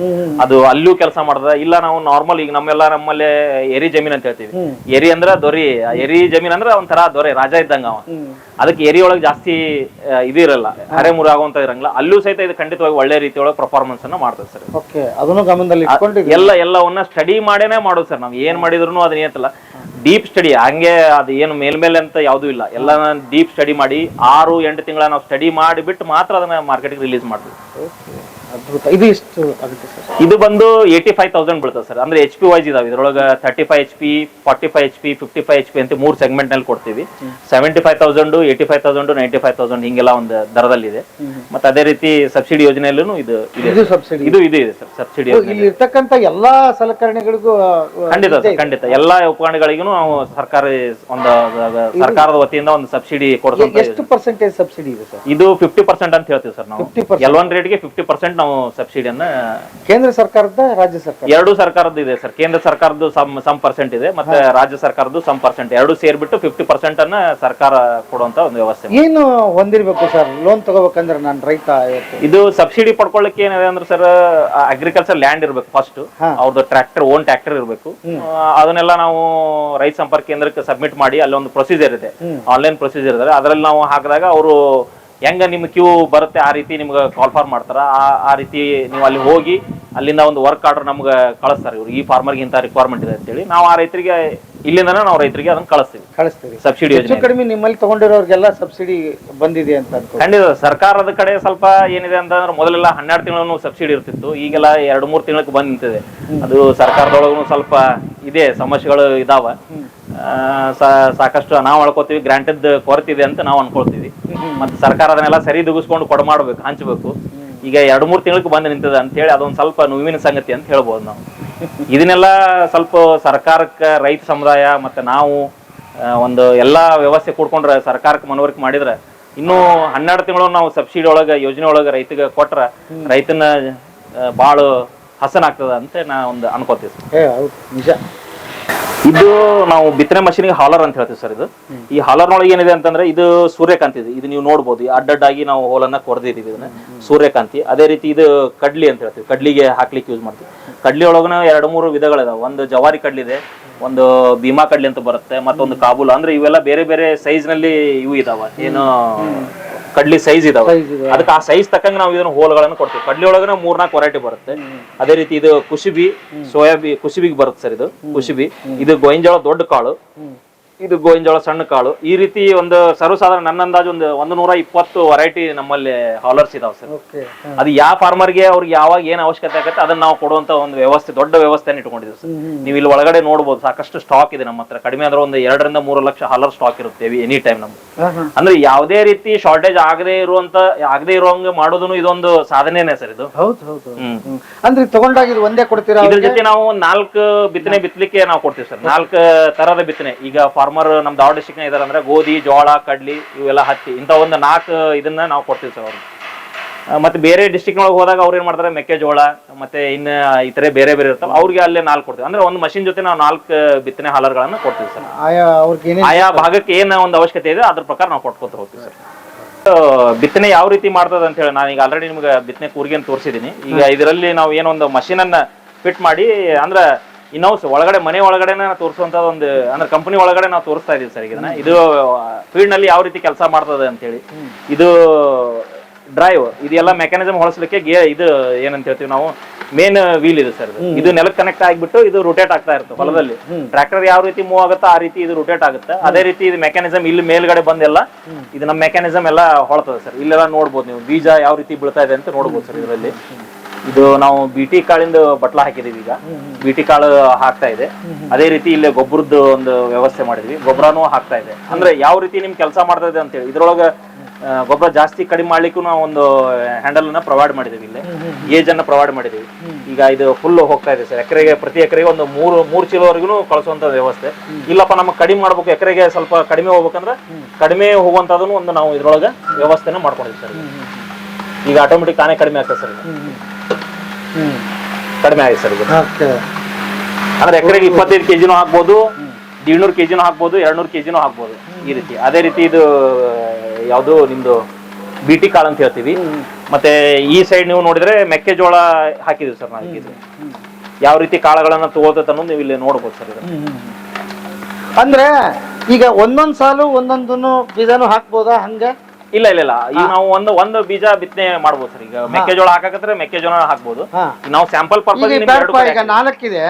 ಅದು ಅಲ್ಲೂ ಕೆಲಸ ಮಾಡದ ಇಲ್ಲ ನಾವು ನಾರ್ಮಲ್ ಈಗ ನಮ್ಮೆಲ್ಲ ನಮ್ಮಲ್ಲಿ ಎರಿ ಜಮೀನ್ ಅಂತ ಹೇಳ್ತೀವಿ. ಎರಿ ಅಂದ್ರ ದೊರಿ. ಎರಿ ಜಮೀನ್ ಅಂದ್ರೆ ಒಂಥರ ದೊರೆ ರಾಜ ಇದ್ದಂಗ ಅವ. ಅದಕ್ಕೆ ಎರಿ ಒಳಗೆ ಜಾಸ್ತಿ ಇದು ಇರಲ್ಲ. ಹರೇ ಮುರಿ ಆಗುವಂತ ಇರಂಗಿಲ್ಲ. ಅಲ್ಲೂ ಸಹಿತ ಇದು ಖಂಡಿತವಾಗಿ ಒಳ್ಳೆ ರೀತಿಯೊಳಗೆ ಪರ್ಫಾರ್ಮೆನ್ಸ್ ಅನ್ನ ಮಾಡ್ತದೆ ಸರ್. ಓಕೆ ಅದನ್ನು ಗಮನದಲ್ಲಿ ಎಲ್ಲ ಎಲ್ಲವನ್ನ ಸ್ಟಡಿ ಮಾಡೇನೆ ಮಾಡೋದು ಸರ್ ನಾವು. ಏನ್ ಮಾಡಿದ್ರು ಅದನ್ನ ಏನಲ್ಲ ಡೀಪ್ ಸ್ಟಡಿ ಹಂಗೆ ಅದು ಏನು ಮೇಲ್ಮೇಲೆ ಅಂತ ಯಾವುದೂ ಇಲ್ಲ. ಎಲ್ಲ ಡೀಪ್ ಸ್ಟಡಿ ಮಾಡಿ ಆರು ಎಂಟು ತಿಂಗಳ ನಾವು ಸ್ಟಡಿ ಮಾಡಿಬಿಟ್ಟು ಮಾತ್ರ ಅದನ್ನ ಮಾರ್ಕೆಟ್ಗೆ ರಿಲೀಸ್ ಮಾಡ್ತೀವಿ. ಅದ್ಭುತ. ಇದು ಎಷ್ಟು ಆಗುತ್ತೆ ಸರ್? ಇದು ಬಂದು ಏಯ್ಟಿ ಫೈವ್ ತೌಸಂಡ್ ಬೀಳ್ತದೆ ಸರ್. ಅಂದ್ರೆ ಎಚ್ ಪಿ ವೈಸ್ ಇದಾವೆ. ಇದ್ರೊಳಗೆ thirty five H P forty five H P fifty five H P ಅಂತ ಮೂರು ಸೆಗ್ಮೆಂಟ್ನಲ್ಲಿ ಕೊಡ್ತೀವಿ. Seventy five thousand eighty five thousand ninety five thousand ಹಿಂಗೆಲ್ಲ ಒಂದು ದರದಲ್ಲಿದೆ. ಮತ್ತೆ ಅದೇ ರೀತಿ ಸಬ್ಸಿಡಿ ಯೋಜನೆಯಲ್ಲೂ ಇದು ಇದೆ ಇದು ಸಬ್ಸಿಡಿ ಇದು ಇದು ಇದೆ ಸರ್ ಸಬ್ಸಿಡಿ ಇಲ್ಲಿ ಇರ್ತಕ್ಕಂತ ಎಲ್ಲಾ ಸಲಕರಣೆಗಳಿಗೂ ಖಂಡಿತ ಸರ್ ಖಂಡಿತ. ಎಲ್ಲಾ ಉಪಕರಣಗಳಿಗೂ ನಾವು ಸರ್ಕಾರ ಒಂದು ಸರ್ಕಾರದ ವತಿಯಿಂದ ಒಂದು ಸಬ್ಸಿಡಿ ಕೊಡ್ತೀವಿ ಎಷ್ಟು ಪರ್ಸೆಂಟೇಜ್ ಸಬ್ಸಿಡಿ ಇದೆ ಸರ್? ಇದು ಫಿಫ್ಟಿ ಪರ್ಸೆಂಟ್ ಅಂತ ಹೇಳ್ತೀವಿ ಸರ್ ನಾವು. 50% ಎಲ್ ಒನ್ ರೇಟ್ಗೆ ಫಿಫ್ಟಿ ಪರ್ಸೆಂಟ್ ನಾವು ಸಬ್ಸಿಡಿಯನ್ನ ಕೇಂದ್ರ ಸರ್ಕಾರದ ರಾಜ್ಯ ಸರ್ಕಾರ ಎರಡು ಸರ್ಕಾರದ್ದು ಇದೆ ಸರ್. ಕೇಂದ್ರ ಸರ್ಕಾರದ್ದು ಸಮ್ ಸಮ್ ಪರ್ಸೆಂಟ್ ಇದೆ ಮತ್ತೆ ರಾಜ್ಯ ಸರ್ಕಾರದ್ದು ಸಮ್ ಪರ್ಸೆಂಟ್ ಎರಡು ಸೇರ್ಬಿಟ್ಟು ಫಿಫ್ಟಿ ಪರ್ಸೆಂಟ್ ಅನ್ನ ಸರ್ಕಾರ ಕೊಡುವಂತ ಒಂದು ವ್ಯವಸ್ಥೆ. ಏನು ಹೊಂದಿರ್ಬೇಕು ಸರ್? ಲೋನ್ ತಗೋಬೇಕಂದ್ರೆ ನಾನು ರೈತ ಇವತ್ತು. ಇದು ಸಬ್ಸಿಡಿ ಪಡ್ಕೊಳ್ಳಿಕ್ಕೆ ಏನಿದೆ ಅಂದ್ರೆ ಸರ್ ಅಗ್ರಿಕಲ್ಚರ್ ಲ್ಯಾಂಡ್ ಇರ್ಬೇಕು ಫಸ್ಟ್ ಹಾ. ಅವ್ರದ್ದು ಟ್ರ್ಯಾಕ್ಟರ್ ಓನ್ ಟ್ರ್ಯಾಕ್ಟರ್ ಇರಬೇಕು. ಅದನ್ನೆಲ್ಲ ನಾವು ರೈತ ಸಂಪರ್ಕ ಕೇಂದ್ರಕ್ಕೆ ಸಬ್ಮಿಟ್ ಮಾಡಿ ಅಲ್ಲಿ ಒಂದು ಪ್ರೊಸೀಜರ್ ಇದೆ ಆನ್ಲೈನ್ ಪ್ರೊಸೀಜರ್ ಇದೆ ಅದರಲ್ಲಿ ನಾವು ಹಾಕಿದಾಗ ಅವರು ಹೆಂಗ ನಿಮ್ ಕ್ಯೂ ಬರುತ್ತೆ ಆ ರೀತಿ ನಿಮ್ಗೆ ಫಾರ್ ಮಾಡ್ತಾರ. ಆ- ಆ ರೀತಿ ನೀವು ಅಲ್ಲಿ ಹೋಗಿ ಅಲ್ಲಿಂದ ಒಂದು ವರ್ಕ್ ಆರ್ಡರ್ ನಮ್ಗೆ ಕಳಿಸ್ತಾರೆ ಇವ್ರು. ಈ ಫಾರ್ಮರ್ಗೆ ಇಂಥ ರಿಕ್ವೈರ್ಮೆಂಟ್ ಇದೆ ಅಂತೇಳಿ. ನಾವು ಆ ರೈತರಿಗೆ ಇಲ್ಲಿಂದನೇ ನಾವು ರೈತರಿಗೆ ಅದನ್ನ ಕಳಿಸ್ತೀವಿ. ಕಳಿಸ್ತೀವಿ. ಸಬ್ಸಿಡಿ ಹೆಚ್ಚು ಯೋಜನೆ ಕಡಿಮೆ ನಿಮ್ಮಲ್ಲಿ ತಗೊಂಡಿರೋರಿಗೆಲ್ಲ ಸಬ್ಸಿಡಿ ಬಂದಿದೆ ಅಂತ ಖಂಡಿತ ಸರ್ಕಾರದ ಕಡೆ ಸ್ವಲ್ಪ ಏನಿದೆ ಅಂತಂದ್ರೆ ಮೊದಲೆಲ್ಲ ಹನ್ನೆರಡು ತಿಂಗಳು ಸಬ್ಸಿಡಿ ಇರ್ತಿತ್ತು. ಈಗೆಲ್ಲ ಎರಡು ಮೂರು ತಿಂಗಳಿಗೆ ಬಂದ್ ನಿಂತಿದೆ. ಅದು ಸರ್ಕಾರದೊಳಗೂ ಸ್ವಲ್ಪ ಇದೆ ಸಮಸ್ಯೆಗಳು ಇದಾವ. ಆ, ಸಾ- ಸಾಕಷ್ಟು ನಾವು ಅಳ್ಕೋತೀವಿ ಗ್ರಾಂಟೆಡ್ ಕೊರತೆ ಇದೆ ಅಂತ ನಾವು ಅನ್ಕೊಳ್ತೀವಿ. ಮತ್ತೆ ಸರ್ಕಾರ ಅದನ್ನೆಲ್ಲ ಸರಿ ದುಗಿಸ್ಕೊಂಡು ಕೊಡ ಮಾಡ್ಬೇಕು ಹಂಚ್ಬೇಕು. ಈಗ ಎರಡು ಮೂರು ತಿಂಗಳಿಗೆ ಬಂದ್ ನಿಂತಿದೆ ಅಂತ ಹೇಳಿ ಅದೊಂದು ಸ್ವಲ್ಪ ನೋವಿನ ಸಂಗತಿ ಅಂತ ಹೇಳ್ಬೋದು ನಾವು. ಇದನ್ನೆಲ್ಲ ಸ್ವಲ್ಪ ಸರ್ಕಾರಕ್ಕೆ ರೈತ ಸಮುದಾಯ ಮತ್ತು ನಾವು ಒಂದು ಎಲ್ಲಾ ವ್ಯವಸ್ಥೆ ಕೂಡ್ಕೊಂಡ್ರೆ ಸರ್ಕಾರಕ್ಕೆ ಮನವರಿಕೆ ಮಾಡಿದ್ರೆ ಇನ್ನೂ ಹನ್ನೆರಡು ತಿಂಗಳು ನಾವು ಸಬ್ಸಿಡಿ ಒಳಗೆ ಯೋಜನೆ ಒಳಗೆ ರೈತಗೆ ಕೊಟ್ರ ರೈತನ ಭಾಳ ಹಸನ ಆಗ್ತದೆ ಅಂತ ನಾ ಒಂದು ಅನ್ಕೋತೀವಿ ನಿಜ. ಇದು ನಾವು ಬಿತ್ತನೆ ಮಷೀನ್ಗೆ ಹಾಲರ್ ಅಂತ ಹೇಳ್ತೀವಿ ಸರ್ ಇದು. ಈ ಹಾಲರ್ನೊಳಗೆ ಏನಿದೆ ಅಂತಂದ್ರೆ ಇದು ಸೂರ್ಯಕಾಂತಿ ಇದೆ. ಇದು ನೀವು ನೋಡ್ಬೋದು ಅಡ್ಡಡ್ಡಾಗಿ ನಾವು ಹೋಲನ್ನ ಕೊರೆದಿದ್ದೀವಿ ಇದನ್ನ. ಸೂರ್ಯಕಾಂತಿ. ಅದೇ ರೀತಿ ಇದು ಕಡ್ಲಿ ಅಂತ ಹೇಳ್ತೀವಿ. ಕಡ್ಲಿಗೆ ಹಾಕ್ಲಿಕ್ಕೆ ಯೂಸ್ ಮಾಡ್ತೀವಿ. ಕಡ್ಲಿ ಒಳಗನ ಎರಡು ಮೂರು ವಿಧಗಳಿದಾವೆ. ಒಂದು ಜವಾರಿ ಕಡ್ಲಿದೆ ಒಂದು ಭೀಮಾ ಕಡ್ಲಿ ಅಂತ ಬರುತ್ತೆ ಮತ್ತೊಂದು ಕಾಬೂಲ್. ಅಂದ್ರೆ ಇವೆಲ್ಲ ಬೇರೆ ಬೇರೆ ಸೈಜ್ನಲ್ಲಿ ಇವು ಇದಾವ. ಏನು ಕಡ್ಲಿ ಸೈಜ್ ಇದಾವೆ. ಅದಕ್ಕೆ ಆ ಸೈಜ್ ತಕ್ಕಂಗೆ ನಾವು ಇದನ್ನ ಹೋಲ್ಗಳನ್ನು ಕೊಡ್ತೀವಿ. ಕಡ್ಲಿ ಒಳಗನ ಮೂರ್ನಾಲ್ಕು ವೆರೈಟಿ ಬರುತ್ತೆ. ಅದೇ ರೀತಿ ಇದು ಕುಶಿಬಿ ಸೋಯಾಬಿ ಕುಶಿಬಿಗೆ ಬರುತ್ತೆ ಸರ್ ಇದು. ಕುಶಿಬಿ ಇದು ಗೋಯಿಂಜಾಳ ದೊಡ್ಡ ಕಾಳು. ಇದು ಗೋವಿಂಜಾಳ ಸಣ್ಣ ಕಾಳು. ಈ ರೀತಿ ಒಂದು ಸರ್ವಸಾಧಾರಣ ನನ್ನ ಅಂದಾಜು ಒಂದು ಒಂದು ನೂರ ಇಪ್ಪತ್ತು ವೆರೈಟಿ ನಮ್ಮಲ್ಲಿ ಹಾಲರ್ಸ್ ಇದಾವೆ ಸರ್. ಅದು ಯಾವ ಫಾರ್ಮರ್ಗೆ ಅವ್ರಿಗೆ ಯಾವಾಗ ಏನ್ ಅವಶ್ಯಕತೆ ಆಗತ್ತೆ ಅದನ್ನ ನಾವು ಕೊಡುವಂತ ಒಂದು ವ್ಯವಸ್ಥೆ ದೊಡ್ಡ ವ್ಯವಸ್ಥೆಯನ್ನು ಇಟ್ಕೊಂಡಿದ್ದೀವಿ ಸರ್. ನೀವು ಇಲ್ಲಿ ಒಳಗಡೆ ನೋಡಬಹುದು ಸಾಕಷ್ಟು ಸ್ಟಾಕ್ ಇದೆ ನಮ್ಮ ಹತ್ರ. ಕಡಿಮೆ ಅಂದ್ರೆ ಒಂದು ಎರಡರಿಂದ ಮೂರು ಲಕ್ಷ ಹಾಲರ್ ಸ್ಟಾಕ್ ಇರುತ್ತೆ ಎನಿ ಟೈಮ್ ನಮ್ಗೆ ಅಂದ್ರೆ ಯಾವುದೇ ರೀತಿ ಶಾರ್ಟೇಜ್ ಆಗದೆ ಇರುವಂತ ಆಗದೆ ಇರುವಂಗ ಮಾಡೋದನ್ನು ಇದೊಂದು ಸಾಧನೆನೇ ಸರ್ ಇದು. ಅಂದ್ರೆ ತಗೊಂಡಾಗ ಇದು ಒಂದೇ ಕೊಡ್ತೀರಾ ಇದ್ರ ಜೊತೆ ನಾವು ನಾಲ್ಕು ಬಿತ್ತನೆ ಬಿತ್ತಲಿಕ್ಕೆ ನಾವು ಕೊಡ್ತೀವಿ ಸರ್. ನಾಲ್ಕು ತರದ ಬಿತ್ತನೆ. ಈಗ ಫಾರ್ಮರ್ ನಮ್ ದಾವಣ ಡಿಸ್ಟಿಕ್ ಇದಾರೆ ಅಂದ್ರೆ ಗೋಧಿ ಜೋಳ ಕಡ್ಲಿ ಇವೆಲ್ಲ ಹತ್ತಿ. ಇಂಥ ಒಂದು ನಾಲ್ಕು ಇದನ್ನ ನಾವು ಕೊಡ್ತೀವಿ ಸರ್ ಅವ್ರಿಗೆ ಮತ್ತು ಬೇರೆ ಡಿಸ್ಟಿಕ್ ಒಳಗೆ ಹೋದಾಗ ಅವ್ರು ಏನು ಮಾಡ್ತಾರೆ? ಮೆಕ್ಕೆಜೋಳ ಮತ್ತೆ ಇನ್ನ ಇತರೆ ಬೇರೆ ಬೇರೆ ಇರ್ತಾವೆ. ಅವ್ರಿಗೆ ಅಲ್ಲೇ ನಾಲ್ಕು ಕೊಡ್ತೀವಿ. ಅಂದ್ರೆ ಒಂದು ಮಷಿನ್ ಜೊತೆ ನಾವು ನಾಲ್ಕು ಬಿತ್ತನೆ ಹಾಲರ್ಗಳನ್ನ ಕೊಡ್ತೀವಿ ಸರ್ ಆಯಾ ಅವ್ರಿಗೆ ಆಯಾ ಭಾಗಕ್ಕೆ ಏನು ಒಂದು ಅವಶ್ಯಕತೆ ಇದೆ ಅದ್ರ ಪ್ರಕಾರ ನಾವು ಕೊಟ್ಕೊತ ಹೋಗ್ತೀವಿ ಸರ್ ಬಿತ್ತನೆ ಯಾವ ರೀತಿ ಮಾಡ್ತದ ಅಂತ ಹೇಳಿ ನಾನು ಈಗ ಆಲ್ರೆಡಿ ನಿಮ್ಗೆ ಬಿತ್ತನೆ ಕೂರ್ಗೆ ತೋರಿಸಿದೀನಿ. ಈಗ ಇದರಲ್ಲಿ ನಾವು ಏನೊಂದು ಮಷೀನ್ ಅನ್ನ ಫಿಟ್ ಮಾಡಿ ಅಂದ್ರ ಇನ್ನೌಸ್ ಒಳಗಡೆ ಮನೆ ಒಳಗಡೆ ತೋರಿಸುವಂತ ಒಂದು ಅಂದ್ರೆ ಕಂಪನಿ ಒಳಗಡೆ ನಾವು ತೋರಿಸ್ತಾ ಇದೀವಿ ಸರ್ ಇದನ್ನ. ಇದು ಫೀಲ್ಡ್ನಲ್ಲಿ ಯಾವ ರೀತಿ ಕೆಲಸ ಮಾಡ್ತದೆ ಅಂತ ಹೇಳಿ ಇದು ಡ್ರೈವ್ ಇದೆಲ್ಲ ಮೆಕ್ಯಾನಿಸಮ್ ಹೊಳಸ್ಲಿಕ್ಕೆ ಗೇ ಇದು ಏನಂತ ಹೇಳ್ತೀವಿ ನಾವು ಮೇನ್ ವೀಲ್ ಇದೆ ಸರ್ ಇದು. ನೆಲಕ್ಕೆ ಕನೆಕ್ಟ್ ಆಗಿಬಿಟ್ಟು ಇದು ರೊಟೇಟ್ ಆಗ್ತಾ ಇರುತ್ತೆ ಹೊಲದಲ್ಲಿ. ಟ್ರ್ಯಾಕ್ಟರ್ ಯಾವ ರೀತಿ ಮೂವ್ ಆಗುತ್ತೋ ಆ ರೀತಿ ಇದು ರೊಟೇಟ್ ಆಗುತ್ತೆ. ಅದೇ ರೀತಿ ಇದು ಮೆಕ್ಯಾನಿಸಮ್ ಇಲ್ಲಿ ಮೇಲ್ಗಡೆ ಬಂದೆಲ್ಲ ಇದು ನಮ್ಮ ಮೆಕ್ಯಾನಿಸಮ್ ಎಲ್ಲ ಹೊಳ್ತದೆ ಸರ್. ಇಲ್ಲೆಲ್ಲ ನೋಡ್ಬೋದು ನೀವು. ಬೀಜ ಯಾವ ರೀತಿ ಬೀಳ್ತಾ ಇದೆ ಅಂತ ನೋಡ್ಬೋದು ಸರ್ ಇದರಲ್ಲಿ. ಇದು ನಾವು ಬಿಟಿ ಕಾಳಿಂದ ಬಟ್ಲ ಹಾಕಿದೀವಿ ಈಗ. ಬಿಟಿ ಕಾಳು ಹಾಕ್ತಾ ಇದೆ. ಅದೇ ರೀತಿ ಇಲ್ಲಿ ಗೊಬ್ಬರದ್ದು ಒಂದು ವ್ಯವಸ್ಥೆ ಮಾಡಿದ್ವಿ. ಗೊಬ್ಬರನು ಹಾಕ್ತಾ ಇದೆ. ಅಂದ್ರೆ ಯಾವ ರೀತಿ ನಿಮ್ ಕೆಲಸ ಮಾಡ್ತಾ ಇದೆ ಅಂತೇಳಿ. ಇದ್ರೊಳಗ ಗೊಬ್ಬರ ಜಾಸ್ತಿ ಕಡಿಮೆ ಮಾಡ್ಲಿಕ್ಕೂ ನಾವು ಒಂದು ಹ್ಯಾಂಡಲ್ ಅನ್ನ ಪ್ರೊವೈಡ್ ಮಾಡಿದೀವಿ ಇಲ್ಲಿ. ಏಜ್ ಅನ್ನ ಪ್ರೊವೈಡ್ ಮಾಡಿದೀವಿ. ಈಗ ಇದು ಫುಲ್ ಹೋಗ್ತಾ ಇದೆ ಸರ್. ಎಕರೆಗೆ ಪ್ರತಿ ಎಕರೆಗೆ ಒಂದು ಮೂರು ಮೂರು ಚೀಲವರೆಗೂ ಕಳಿಸುವಂತ ವ್ಯವಸ್ಥೆ. ಇಲ್ಲಪ್ಪ ನಮಗೆ ಕಡಿಮೆ ಮಾಡ್ಬೇಕು ಎಕರೆಗೆ ಸ್ವಲ್ಪ ಕಡಿಮೆ ಹೋಗ್ಬೇಕಂದ್ರೆ ಕಡಿಮೆ ಹೋಗುವಂತದನ್ನು ಒಂದು ನಾವು ಇದ್ರೊಳಗೆ ವ್ಯವಸ್ಥೆನ ಮಾಡ್ಕೊಂಡಿದ್ದೀವಿ ಸರ್. ಈಗ. ಆಟೋಮೆಟಿಕ್ ತಾನೇ ಕಡಿಮೆ ಆಗ್ತದೆ ಸರ್. ಕಡಿಮೆ ಆಗಿದೆ ಸರ್ ಇದು. ಅಂದ್ರೆ ಎಕರೆಗೆ ಇಪ್ಪತ್ತೈದು ಕೆಜಿನೂ ಹಾಕ್ಬೋದು ಏಳ್ನೂರು ಕೆಜಿನೂ ಹಾಕ್ಬೋದು ಎರಡ್ನೂರು ಕೆಜಿನೂ ಹಾಕ್ಬೋದು. ಈ ರೀತಿ. ಅದೇ ರೀತಿ ಇದು ಯಾವುದು ನಿಮ್ದು ಬಿಟಿ ಕಾಳು ಅಂತ ಹೇಳ್ತೀವಿ. ಮತ್ತೆ ಈ ಸೈಡ್ ನೀವು ನೋಡಿದ್ರೆ ಮೆಕ್ಕೆಜೋಳ ಹಾಕಿದ್ವಿ ಸರ್ ನಾವು ಯಾವ ರೀತಿ ಕಾಳುಗಳನ್ನ ತಗೋತೈತೆ ಅನ್ನೋದು ನೀವು ಇಲ್ಲಿ ನೋಡ್ಬೋದು ಸರ್ ಇದು ಅಂದ್ರೆ ಈಗ ಒಂದೊಂದ್ ಸಾಲು ಒಂದೊಂದನ್ನು ಬೀಜನು ಹಾಕ್ಬೋದಾ ಹಂಗ? ಇಲ್ಲ ಇಲ್ಲ ಇಲ್ಲ. ಈಗ ನಾವು ಒಂದು ಒಂದು ಬೀಜ ಬಿತ್ತನೆ ಮಾಡ್ಬೋದು ಸರ್. ಈಗ ಮೆಕ್ಕೆಜೋಳ ಹಾಕಕತ್ರೆ ಮೆಕ್ಕೆಜೋಳ ಹಾಕ್ಬೋದು. ನಾವು ಸ್ಯಾಂಪಲ್ ಪರ್ಪಸ್ ಈಗ ನಾಲ್ಕಿದೆ.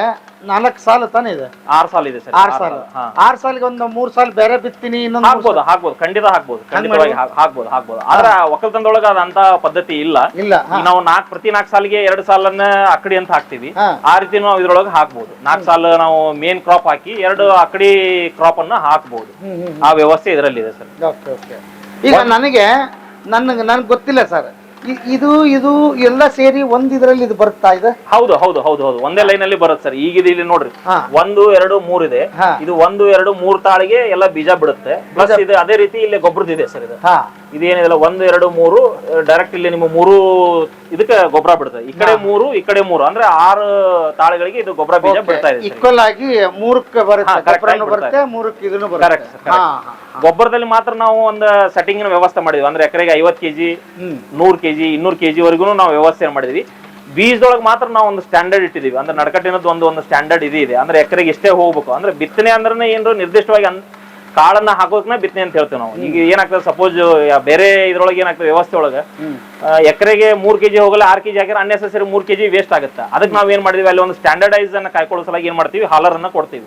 ನಾಲ್ಕು ಸಾಲ ತಾನೇ ಇದೆ? ಆರ್ ಸಾಲ ಇದೆ ಸರ್. ಆರ್ ಸಾಲ. ಆರ್ ಸಾಲಿಗೆ ಒಂದು ಮೂರ್ ಸಾಲ ಬೇರೆ ಬಿತ್ತೀನಿ ಇನ್ನೊಂದು ಹಾಕ್ಬೋದು ಹಾಕ್ಬೋದು. ಖಂಡಿತ ಹಾಕ್ಬೋದು. ಖಂಡಿತವಾಗಿ ಹಾಕ್- ಹಾಕ್ಬೋದು ಹಾಕ್ಬೋದು. ಆದ್ರೆ ಒಕ್ಕಲ್ತನದೊಳಗ ಅದಂತ ಪದ್ಧತಿ ಇಲ್ಲ. ಇಲ್ಲ. ನಾವು ನಾಲ್ಕು ಪ್ರತಿ ನಾಲ್ಕು ಸಾಲಿಗೆ ಎರಡು ಸಾಲನ್ನ ಅಕಡಿ ಅಂತ ಹಾಕ್ತಿವಿ. ಆ ರೀತಿ ನಾವು ಇದ್ರೊಳಗೆ ಹಾಕ್ಬೋದು. ನಾಲ್ಕು ಸಾಲ ನಾವು ಮೇನ್ ಕ್ರಾಪ್ ಹಾಕಿ ಎರಡು ಅಕಡಿ ಕ್ರಾಪ್ ಅನ್ನ ಹಾಕ್ಬೋದು. ಆ ವ್ಯವಸ್ಥೆ ಇದರಲ್ಲಿದೆ ಸರ್. Okay okay. ಈಗ ನನಗೆ ನನಗೆ ನನಗೆ ಗೊತ್ತಿಲ್ಲ ಸರ್. ಇದು ಇದು ಎಲ್ಲ ಸೇರಿ ಒಂದ್ ಇದ್ರಲ್ಲಿ ಇದು ಬರುತ್ತಾ ಇದೆ? ಹೌದು ಹೌದು ಹೌದು ಹೌದು. ಒಂದೇ ಲೈನ್ ಅಲ್ಲಿ ಬರುತ್ತೆ ಸರ್. ಈಗ ಇಲ್ಲಿ ನೋಡ್ರಿ. ಒಂದು ಎರಡು ಮೂರ್ ಇದೆ. ಇದು ಒಂದು ಎರಡು ಮೂರ್ ತಾಳಿಗೆ ಎಲ್ಲ ಬೀಜ ಬಿಡುತ್ತೆ. ಪ್ಲಸ್ ಇದು ಅದೇ ರೀತಿ ಇಲ್ಲಿ ಗೊಬ್ಬರದಿದೆ ಸರ್ ಇದು. ಇದೇನಿದೆಲ್ಲ ಒಂದು ಎರಡು ಮೂರು ಡೈರೆಕ್ಟ್ ಇಲ್ಲಿ ನಿಮ್ಮ ಮೂರು ಇದಕ್ಕೆ ಗೊಬ್ಬರ ಬಿಡುತ್ತೆ. ಈ ಕಡೆ ಮೂರು ಈ ಕಡೆ ಮೂರು. ಅಂದ್ರೆ ಆರು ತಾಳಿಗಳಿಗೆ ಇದು ಗೊಬ್ಬರ ಬೀಜ ಬಿಡ್ತಾ ಇದೆ ಈಕ್ವಲ್ ಆಗಿ ಮೂರಕ್ಕೆ ಬರುತ್ತೆ. ಬರುತ್ತೆ ಮೂರಕ್ಕೆ ಇದನ್ನು ಬರುತ್ತೆ. Correct. ಗೊಬ್ಬರದಲ್ಲಿ ಮಾತ್ರ ನಾವು ಒಂದು ಸೆಟ್ಟಿಂಗ್ ವ್ಯವಸ್ಥೆ ಮಾಡಿದ್ವಿ. ಅಂದ್ರೆ ಎಕರೆಗೆ ಐವತ್ತು ಕೆಜಿ ನೂರು ಕೆಜಿ ಇನ್ನೂರು ಕೆಜಿ ವರೆಗೂ ನಾವು ವ್ಯವಸ್ಥೆ ಮಾಡಿದ್ವಿ. ಬೀಜದೊಳಗೆ ಮಾತ್ರ ನಾವು ಒಂದು ಸ್ಟ್ಯಾಂಡರ್ಡ್ ಇಟ್ಟಿದೀವಿ ಅಂದ್ರೆ ನಡಕಟ್ಟಿನದ್ದು ಒಂದು ಒಂದು ಸ್ಟ್ಯಾಂಡರ್ಡ್ ಇದೆ ಇದೆ ಅಂದ್ರೆ ಎಕರೆಗೆ ಇಷ್ಟೇ ಹೋಗ್ಬೇಕು. ಅಂದ್ರೆ ಬಿತ್ತನೆ ಅಂದ್ರೆ ಏನಾರು ನಿರ್ದಿಷ್ಟವಾಗಿ ಕಾಳನ್ನ ಹಾಕೋದನ್ನ ಬಿತ್ತನೆ ಅಂತ ಹೇಳ್ತೀವಿ ನಾವು. ಈಗ ಏನಾಗ್ತದೆ ಸಪೋಸ್ ಬೇರೆ ಇದ್ರೊಳಗೆ ಏನಾಗ್ತದೆ ವ್ಯವಸ್ಥೆ ಒಳಗೆ ಎಕರೆಗೆ ಮೂರ್ ಕೆಜಿ ಹೋಗಲ್ಲ ಆರ್ ಕೆಜಿ ಹಾಕಿದ್ರೆ ಅನ್ನೆಸರಿ ಮೂರ್ ಕೆಜಿ ವೇಸ್ಟ್ ಆಗುತ್ತೆ. ಅದಕ್ಕೆ ನಾವ್ ಏನ್ ಮಾಡಿದ್ವಿ ಅಲ್ಲಿ ಒಂದು ಸ್ಟ್ಯಾಂಡರ್ಡೈಸ್ ಅನ್ನ ಕಾಯ್ಕೊಳ್ಳೋ ಸಲ ಏನ್ ಮಾಡ್ತೀವಿ ಹಾಲರ್ ಅನ್ನ ಕೊಡ್ತೀವಿ.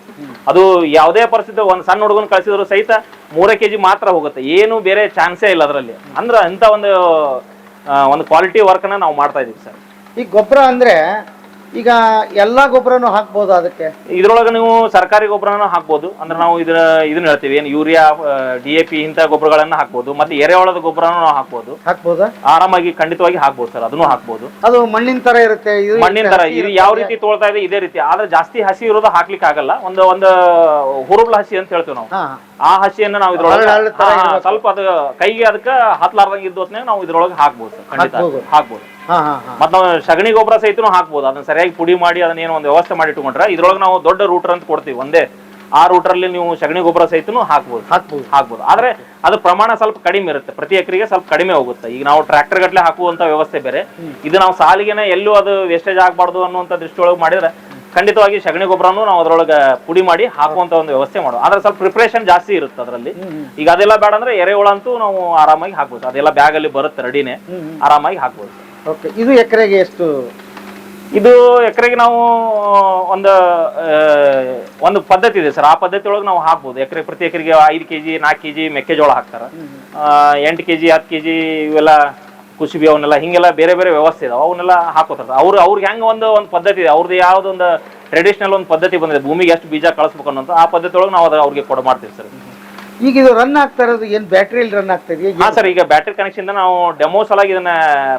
ಅದು ಯಾವುದೇ ಪರಿಸ್ಥಿತಿ ಒಂದು ಸಣ್ಣ ಹುಡುಗನ ಕಳಿಸಿದ್ರು ಸಹಿತ ಮೂರೇ ಕೆಜಿ ಮಾತ್ರ ಹೋಗುತ್ತೆ. ಏನು ಬೇರೆ ಚಾನ್ಸೇ ಇಲ್ಲ ಅದರಲ್ಲಿ. ಅಂದ್ರೆ ಅಂತ ಒಂದು ಒಂದು ಕ್ವಾಲಿಟಿ ವರ್ಕ್ ಅನ್ನ ನಾವು ಮಾಡ್ತಾ ಇದೀವಿ ಸರ್. ಈ ಗೊಬ್ಬರ ಅಂದ್ರೆ ಈಗ ಎಲ್ಲಾ ಗೊಬ್ಬರನು ಹಾಕ್ಬೋದು ಅದಕ್ಕೆ? ಇದ್ರೊಳಗೆ ನೀವು ಸರ್ಕಾರಿ ಗೊಬ್ಬರನ ಹಾಕ್ಬೋದು. ಅಂದ್ರೆ ನಾವು ಇದ್ರ ಇದನ್ನ ಹೇಳ್ತೀವಿ ಏನು ಯೂರಿಯಾ ಡಿ ಎ ಪಿ ಇಂಥ ಗೊಬ್ಬರಗಳನ್ನ ಹಾಕ್ಬೋದು. ಮತ್ತೆ ಎರೆಹುಳದ ಗೊಬ್ಬರನ ನಾವು ಹಾಕ್ಬೋದು. ಹಾಕ್ಬೋದಾ? ಆರಾಮಾಗಿ ಖಂಡಿತವಾಗಿ ಹಾಕ್ಬೋದು ಸರ್ ಅದನ್ನು ಹಾಕ್ಬೋದು. ಅದು ಮಣ್ಣಿನ ತರ ಇರುತ್ತೆ ಇದು ಮಣ್ಣಿನ ತರ ಇದು ಯಾವ ರೀತಿ ತೊಳ್ತಾ ಇದೆ ಇದೇ ರೀತಿ. ಆದ್ರೆ ಜಾಸ್ತಿ ಹಸಿ ಇರೋದು ಹಾಕ್ಲಿಕ್ಕೆ ಆಗಲ್ಲ ಒಂದು ಒಂದು ಹುರುಬ್ಲ ಹಸಿ ಅಂತ ಹೇಳ್ತೀವಿ ನಾವು. ಹಾ. ಆ ಹಸಿಯನ್ನ ನಾವು ಇದ್ರೊಳಗೆ. ಸ್ವಲ್ಪ ಅದು ಕೈಗೆ ಅದಕ್ಕೆ ಹತ್ಲಾರ್ದಂಗೆ ಇದ್ದು ಹೊತ್ನಾಗ ನಾವು ಇದ್ರೊಳಗೆ ಹಾಕ್ಬೋದು ಖಂಡಿತ. ಹಾಕ್ಬೋದು. ಮತ್ತ ನಾವು ಸಗಣಿ ಗೊಬ್ಬರ ಸಹಿತನು ಹಾಕ್ಬೋದು. ಅದನ್ನ ಸರಿಯಾಗಿ ಪುಡಿ ಮಾಡಿ ಅದನ್ನ ಏನೋ ಒಂದು ವ್ಯವಸ್ಥೆ ಮಾಡಿ ಇಟ್ಕೊಂಡ್ರೆ ಇದ್ರೊಳಗೆ ನಾವು ದೊಡ್ಡ ರೂಟರ್ ಅಂತ ಕೊಡ್ತೀವಿ ಒಂದೇ. ಆ ರೂಟರಲ್ಲಿ ನೀವು ಸಗಣಿ ಗೊಬ್ಬರ ಸಹಿತನು ಹಾಕ್ಬೋದು. ಹಾಕ್ಬೋದು. ಆದ್ರೆ ಅದು ಪ್ರಮಾಣ ಸ್ವಲ್ಪ ಕಡಿಮೆ ಇರುತ್ತೆ. ಪ್ರತಿ ಎಕರೆಗೆ ಸ್ವಲ್ಪ ಕಡಿಮೆ ಹೋಗುತ್ತೆ. ಈಗ ನಾವು ಟ್ರ್ಯಾಕ್ಟರ್ ಗಟ್ಟಲೆ ಹಾಕುವಂತ ವ್ಯವಸ್ಥೆ ಬೇರೆ. ಇದು ನಾವು ಸಾಲಿಗೆನೆ ಎಲ್ಲೂ ಅದು ವೇಸ್ಟೇಜ್ ಆಗಬಾರ್ದು ಅನ್ನುವಂತ ದೃಷ್ಟಿಯೊಳಗೆ ಮಾಡಿದ್ರೆ ಖಂಡಿತವಾಗಿ ಸಗಣಿ ಗೊಬ್ಬರನು ನಾವು ಅದರೊಳಗೆ ಪುಡಿ ಮಾಡಿ ಹಾಕುವಂತ ಒಂದು ವ್ಯವಸ್ಥೆ ಮಾಡುವ ಆದ್ರೆ ಸ್ವಲ್ಪ ಪ್ರಿಪರೇಷನ್ ಜಾಸ್ತಿ ಇರುತ್ತೆ ಅದರಲ್ಲಿ. ಈಗ ಅದೆಲ್ಲ ಬೇಡ ಅಂದ್ರೆ ಎರೆಹುಳ ಅಂತೂ ನಾವು ಆರಾಮಾಗಿ ಹಾಕ್ಬೋದು. ಅದೆಲ್ಲ ಬ್ಯಾಗ್ ಅಲ್ಲಿ ಬರುತ್ತೆ ರೆಡಿನೇ. ಆರಾಮಾಗಿ ಹಾಕ್ಬೋದು. ಓಕೆ ಇದು ಎಕರೆಗೆ ಎಷ್ಟು? ಇದು ಎಕರೆಗೆ ನಾವು ಒಂದು ಒಂದು ಪದ್ಧತಿ ಇದೆ ಸರ್. ಆ ಪದ್ಧತಿ ಒಳಗೆ ನಾವು ಹಾಕ್ಬೋದು. ಎಕರೆ ಪ್ರತಿ ಎಕರೆಗೆ ಐದು ಕೆಜಿ ನಾಲ್ಕು ಕೆಜಿ ಮೆಕ್ಕೆಜೋಳ ಹಾಕ್ತಾರೆ. ಎಂಟು ಕೆಜಿ ಹತ್ತು ಕೆಜಿ ಇವೆಲ್ಲ ಕುಸುಬಿ ಅವನ್ನೆಲ್ಲ ಹಿಂಗೆಲ್ಲ ಬೇರೆ ಬೇರೆ ವ್ಯವಸ್ಥೆ ಇದಾವೆ. ಅವನ್ನೆಲ್ಲ ಹಾಕೋತಾರೆ ಅವ್ರು ಅವ್ರಿಗೆ ಹೆಂಗೆ ಒಂದು ಒಂದು ಪದ್ಧತಿ ಇದೆ. ಅವ್ರದ್ದು ಯಾವ್ದೊಂದು ಟ್ರೆಡಿಷನಲ್ ಒಂದು ಪದ್ಧತಿ ಬಂದಿದೆ. ಭೂಮಿಗೆ ಎಷ್ಟು ಬೀಜ ಕಳಿಸ್ಬೇಕು ಅನ್ನೋದು. ಆ ಪದ್ಧತಿ ಒಳಗೆ ನಾವು ಅದು ಅವ್ರಿಗೆ ಕೊಡ ಮಾಡ್ತೀವಿ ಸರ್. ಈಗ ಇದು ರನ್ ಆಗ್ತಾ ಇರೋದು ಏನ್ ಬ್ಯಾಟ್ರಿಯಲ್ಲಿ ರನ್ ಆಗ್ತಾ ಇದೆಯಾ? ಹಾ ಸರ್ ಈಗ ಬ್ಯಾಟ್ರಿ ಕನೆಕ್ಷನ್ ನಾವು ಡೆಮೋ ಸಲಾಗಿ ಇದನ್ನ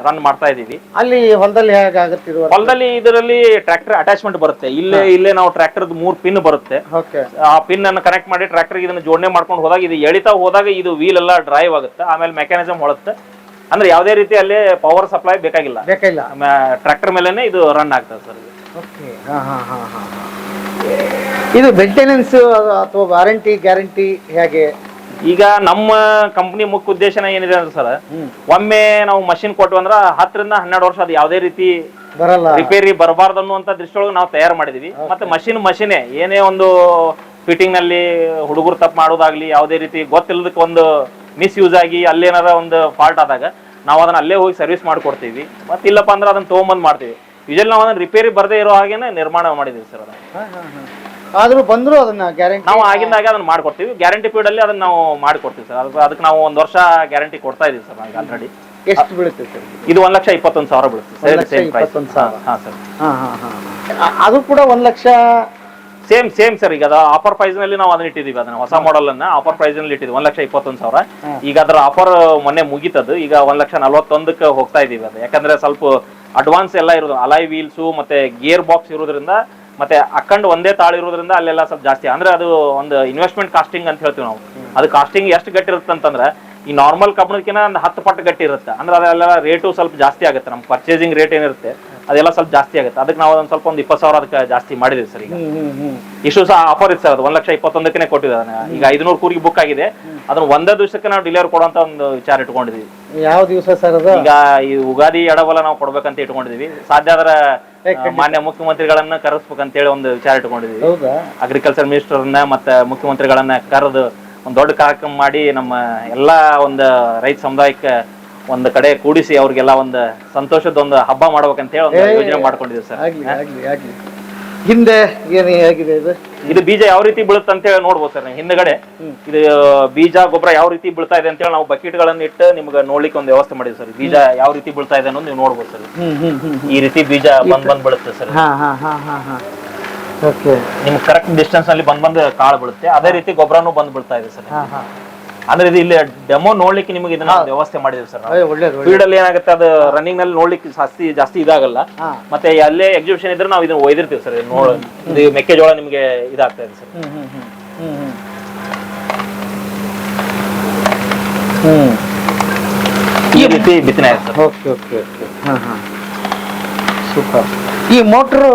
ರನ್ ಮಾಡ್ತಾ ಇದೀವಿ ಅಲ್ಲಿ ಹೊಲದಲ್ಲಿ ಹೇಗಾಗುತ್ತಿರುವ ಹೊಲದಲ್ಲಿ ಇದರಲ್ಲಿ ಟ್ರ್ಯಾಕ್ಟರ್ ಅಟ್ಯಾಚ್ಮೆಂಟ್ ಬರುತ್ತೆ. ಇಲ್ಲೇ ಇಲ್ಲೇ ನಾವು ಟ್ರ್ಯಾಕ್ಟರ್ದು ಮೂರ್ ಪಿನ್ ಬರುತ್ತೆ. ಓಕೆ. ಆ ಪಿನ್ ಅನ್ನು ಕನೆಕ್ಟ್ ಮಾಡಿ ಟ್ರ್ಯಾಕ್ಟರ್ ಇದನ್ನ ಜೋಡಣೆ ಮಾಡ್ಕೊಂಡು ಹೋದಾಗ ಇದು ಎಳಿತಾ ಹೋದಾಗ ಇದು ವೀಲ್ ಎಲ್ಲ ಡ್ರೈವ್ ಆಗುತ್ತೆ. ಆಮೇಲೆ ಮೆಕ್ಯಾನಿಸಮ್ ಹೊಳುತ್ತೆ. ಅಂದ್ರೆ ಯಾವುದೇ ರೀತಿ ಅಲ್ಲಿ ಪವರ್ ಸಪ್ಲೈ ಬೇಕಾಗಿಲ್ಲ. ಬೇಕಾಗಿಲ್ಲ. ಟ್ರ್ಯಾಕ್ಟರ್ ಮೇಲೆನೆ ಇದು ರನ್ ಆಗ್ತದೆ ಸರ್ ಓಕೆ ಹಾ ಹಾ ಹಾ ಹಾ ಇದು ಮೇಂಟೆನೆನ್ಸ್ ಅಥವಾ ವಾರಂಟಿ ಗ್ಯಾರಂಟಿ ಹೇಗೆ? ಈಗ ನಮ್ಮ ಕಂಪ್ನಿ ಮುಖ್ಯ ಉದ್ದೇಶನ ಏನಿದೆ ಅಂದ್ರೆ ಸರ್ ಒಮ್ಮೆ ನಾವು ಮಷಿನ್ ಕೊಟ್ಟು ಅಂದ್ರೆ ಹತ್ತರಿಂದ ಹನ್ನೆರಡು ವರ್ಷ ಅದು ಯಾವುದೇ ರೀತಿ ಬರಲ್ಲ. ರಿಪೇರಿ ಬರಬಾರ್ದು ಅನ್ನುವಂತ ದೃಷ್ಟಿಯೊಳಗೆ ನಾವು ತಯಾರು ಮಾಡಿದೀವಿ. ಮತ್ತೆ ಮಷಿನ್ ಮಷಿನೇ ಏನೇ ಒಂದು ಫಿಟ್ಟಿಂಗ್ನಲ್ಲಿ ಹುಡುಗರು ತಪ್ಪು ಮಾಡೋದಾಗ್ಲಿ ಯಾವುದೇ ರೀತಿ ಗೊತ್ತಿಲ್ಲದಕ್ಕೆ ಒಂದು ಮಿಸ್ಯೂಸ್ ಆಗಿ ಅಲ್ಲೇನಾರ ಒಂದು ಫಾಲ್ಟ್ ಆದಾಗ ನಾವು ಅದನ್ನ ಅಲ್ಲೇ ಹೋಗಿ ಸರ್ವಿಸ್ ಮಾಡ್ಕೊಡ್ತೀವಿ. ಮತ್ತೆ ಇಲ್ಲಪ್ಪ ಅಂದ್ರೆ ಅದನ್ನ ತೊಗೊಂಬಂದು ಮಾಡ್ತೀವಿ. ಯೂಶಲಿ ನಾವು ಅದನ್ನ ರಿಪೇರಿ ಬರದೇ ಇರೋ ಹಾಗೇನೆ ನಿರ್ಮಾಣ ಮಾಡಿದೀವಿ ಸರ್ ಅದನ್ನ. ಆದ್ರೂ ಬಂದ್ರು ಅದನ್ನ ಗ್ಯಾರಂಟಿ ನಾವು ಆಗಿಂದಾಗೆ ಅದನ್ನ ಮಾಡ್ಕೊಡ್ತೀವಿ. ಗ್ಯಾರಂಟಿ ಪೀರಿಯಡ್ ಅಲ್ಲಿ ಅದನ್ನ ನಾವು ಮಾಡ್ಕೊಡ್ತೀವಿ ಸರ್ ಅದಕ್ಕೆ ಅದಕ್ಕೆ ನಾವು ಒಂದು ವರ್ಷ ಗ್ಯಾರಂಟಿ ಕೊಡ್ತಾ ಇದೀವಿ ಸರ್ ಆಲ್ರೆಡಿ ಎಷ್ಟು ಬೀಳುತ್ತೆ ಸರ್ ಇದು ಒಂದ್ ಲಕ್ಷ ಇಪ್ಪತ್ತೊಂದು ಸಾವಿರ ಬೀಳುತ್ತೆ. ಒಂದ್ ಸೇಮ್ ಪ್ರೈಸ್ ಇಪ್ಪತ್ತೊಂದು ಹಾ ಸರ್ ಹಾ ಹಾ ಹಾ. ಅದು ಕೂಡ ಒಂದ್ ಲಕ್ಷ ಸೇಮ್ ಸೇಮ್ ಸರ್ ಈಗ ಅದು ಆಫರ್ ಪ್ರೈಸ್ನಲ್ಲಿ ನಾವು ಅದನ್ನ ಇಟ್ಟಿದೀವಿ. ಅದನ್ನ ಹೊಸ ಮಾಡೆಲ್ ಅನ್ನ ಆಫರ್ ಪ್ರೈಸ್ನಲ್ಲಿ ಇಟ್ಟಿದ್ವಿ. ಒಂದ್ ಲಕ್ಷ ಇಪ್ಪತ್ತೊಂದು ಸಾವಿರ. ಈಗ ಅದರ ಆಫರ್ ಮೊನ್ನೆ ಮುಗೀತದ್ದು. ಈಗ ಒಂದ್ ಲಕ್ಷ ನಲ್ವತ್ತೊಂದಕ್ಕೆ ಹೋಗ್ತಾ ಇದೀವಿ ಅದು. ಯಾಕಂದ್ರೆ ಸ್ವಲ್ಪ ಅಡ್ವಾನ್ಸ್ ಎಲ್ಲ ಇರೋದು. ಅಲೈ ವೀಲ್ಸು ಮತ್ತೆ ಗೇರ್ ಬಾಕ್ಸ್ ಇರೋದ್ರಿಂದ ಮತ್ತೆ ಅಕ್ಕಂಡ್ ಒಂದೇ ತಾಳು ಇರೋದ್ರಿಂದ ಅಲ್ಲೆಲ್ಲ ಸ್ವಲ್ಪ ಜಾಸ್ತಿ. ಅಂದ್ರೆ ಅದು ಒಂದು ಇನ್ವೆಸ್ಟ್ಮೆಂಟ್ ಕಾಸ್ಟಿಂಗ್ ಅಂತ ಹೇಳ್ತೀವಿ ನಾವು. ಅದು ಕಾಸ್ಟಿಂಗ್ ಎಷ್ಟು ಗಟ್ಟಿರುತ್ತೆ ಅಂತಂದ್ರೆ ಈ ನಾರ್ಮಲ್ ಕಬ್ಬಣಕ್ಕಿಂತ ಒಂದು ಹತ್ತು ಪಟ್ಟು ಗಟ್ಟಿ ಇರುತ್ತೆ. ಅಂದ್ರೆ ಅದೆಲ್ಲ ರೇಟು ಸ್ವಲ್ಪ ಜಾಸ್ತಿ ಆಗುತ್ತೆ. ನಮ್ಮ ಪರ್ಚೇಸಿಂಗ್ ರೇಟ್ ಏನಿರುತ್ತೆ ಅದೆಲ್ಲ ಸ್ವಲ್ಪ ಜಾಸ್ತಿ ಆಗುತ್ತೆ. ಅದಕ್ಕೆ ನಾವು ಒಂದು ಸ್ವಲ್ಪ ಒಂದು ಇಪ್ಪತ್ತು ಸಾವಿರ ಅದಕ್ಕೆ ಜಾಸ್ತಿ ಮಾಡಿದೀವಿ ಸರ್ ಈಗ. ಇಷ್ಟು ಸಹ ಆಫರ್ ಇತ್ತು ಸರ್ ಅದು. ಒಂದ್ ಲಕ್ಷ ಇಪ್ಪತ್ತೊಂದಕ್ಕೆ ಕೊಟ್ಟಿದ್ದಾನೆ ಈಗ ಐದುನೂರು ಕೂರಿಗೆ ಬುಕ್ ಆಗಿದೆ. ಅದನ್ನ ಒಂದೇ ದಿವಸಕ್ಕೆ ನಾವು ಡಿಲಿವರಿ ಕೊಡುವಂತ ಒಂದು ವಿಚಾರ ಇಟ್ಕೊಂಡಿದ್ವಿ. ಯಾವ ದಿವಸ ಸರ್ ಅದು? ಈಗ ಈ ಉಗಾದಿ ಎಡವಲ್ಲ ನಾವು ಕೊಡ್ಬೇಕಂತ ಇಟ್ಕೊಂಡಿದ್ವಿ. ಸಾಧ್ಯ ಆದ್ರೆ ಮಾನ್ಯ ಮುಖ್ಯಮಂತ್ರಿಗಳನ್ನ ಕರೆಸ್ಬೇಕಂತ ಹೇಳಿ ಒಂದು ವಿಚಾರ ಇಟ್ಕೊಂಡಿದ್ವಿ. ಅಗ್ರಿಕಲ್ಚರ್ ಮಿನಿಸ್ಟರ್ನ ಮತ್ತೆ ಮುಖ್ಯಮಂತ್ರಿಗಳನ್ನ ಕರೆದು ಒಂದು ದೊಡ್ಡ ಕಾರ್ಯಕ್ರಮ ಮಾಡಿ ನಮ್ಮ ಎಲ್ಲಾ ಒಂದು ರೈತ ಸಮುದಾಯಕ್ಕೆ ಒಂದು ಕಡೆ ಕೂಡಿಸಿ ಅವ್ರಿಗೆಲ್ಲ ಒಂದು ಸಂತೋಷದ ಒಂದು ಹಬ್ಬ ಮಾಡ್ಬೇಕಂತ ಹೇಳಿ ಒಂದು ಯೋಜನೆ ಮಾಡ್ಕೊಂಡಿದ್ದೀವಿ ಸರ್. ಆಗ್ಲಿ ಆಗ್ಲಿ ಆಗ್ಲಿ. ಹಿಂದೆ ಏನು ಆಗಿದೆ ಇದು? ಇದು ಬೀಜ ಯಾವ ರೀತಿ ಬೀಳುತ್ತೆ ಅಂತ ಹೇಳಿ ನೋಡ್ಬೋದು ಸರ್ ಹಿಂದ್ಗಡೆ ಇದು ಬೀಜ ಗೊಬ್ಬರ ಯಾವ ರೀತಿ ಬೀಳ್ತಾ ಇದೆ ಅಂತ ಹೇಳಿ ನಾವು ಬಕೆಟ್ ಗಳನ್ನ ಇಟ್ಟು ನಿಮ್ಗೆ ನೋಡ್ಲಿಕ್ಕೆ ಒಂದು ವ್ಯವಸ್ಥೆ ಮಾಡಿದ್ವಿ ಸರ್. ಬೀಜ ಯಾವ ರೀತಿ ಬೀಳ್ತಾ ಇದೆ ಅನ್ನೋದು ನೀವು ನೋಡ್ಬೋದು ಸರ್. ಈ ರೀತಿ ಬೀಜ ಬಂದ್ ಬಂದ್ ಬೀಳುತ್ತೆ ಸರ್. ನಿಮ್ಗೆ ಕರೆಕ್ಟ್ ಡಿಸ್ಟೆನ್ಸ್ ಅಲ್ಲಿ ಬಂದ್ ಬಂದ್ ಕಾಳು ಬೀಳುತ್ತೆ. ಅದೇ ರೀತಿ ಗೊಬ್ಬರನು ಬಂದ್ ಬೀಳ್ತಾ ಇದೆ ಸರ್ ಅಂದ್ರೆ ಇದು ಇಲ್ಲಿ ಡೆಮೋ ನೋಡ್ಲಿಕ್ಕೆ ನಿಮಗೆ ಇದನ್ನ ವ್ಯವಸ್ಥೆ ಮಾಡಿದ್ರು ಸರ್ ಫೀಲ್ಡ್ ಅಲ್ಲಿ ಏನಾಗುತ್ತೆ ಅದು ರನ್ನಿಂಗ್ನಲ್ಲಿ ನೋಡ್ಲಿಕ್ಕೆ ಜಾಸ್ತಿ ಜಾಸ್ತಿ ಇದಾಗಲ್ಲ. ಮತ್ತೆ ಅಲ್ಲೇ ಎಕ್ಸಿಬಿಷನ್ ಇದ್ರೆ ನಾವು ಇದನ್ನ ಒಯ್ದಿರ್ತೀವಿ ಸರ್. ನೋಡಿ ಮೆಕ್ಕೆಜೋಳ ನಿಮಗೆ ಇದಾಗ್ತಾ ಇದೆ ಸರ್. ಈ ರೀತಿ ಬಿತ್ತನೆ ಆಯ್ತು ಸರ್. ಓಕೆ ಓಕೆ ಓಕೆ ಹಾ ಹಾ. ಸೂಪರ್ ಈ ಮೋಟ್ರು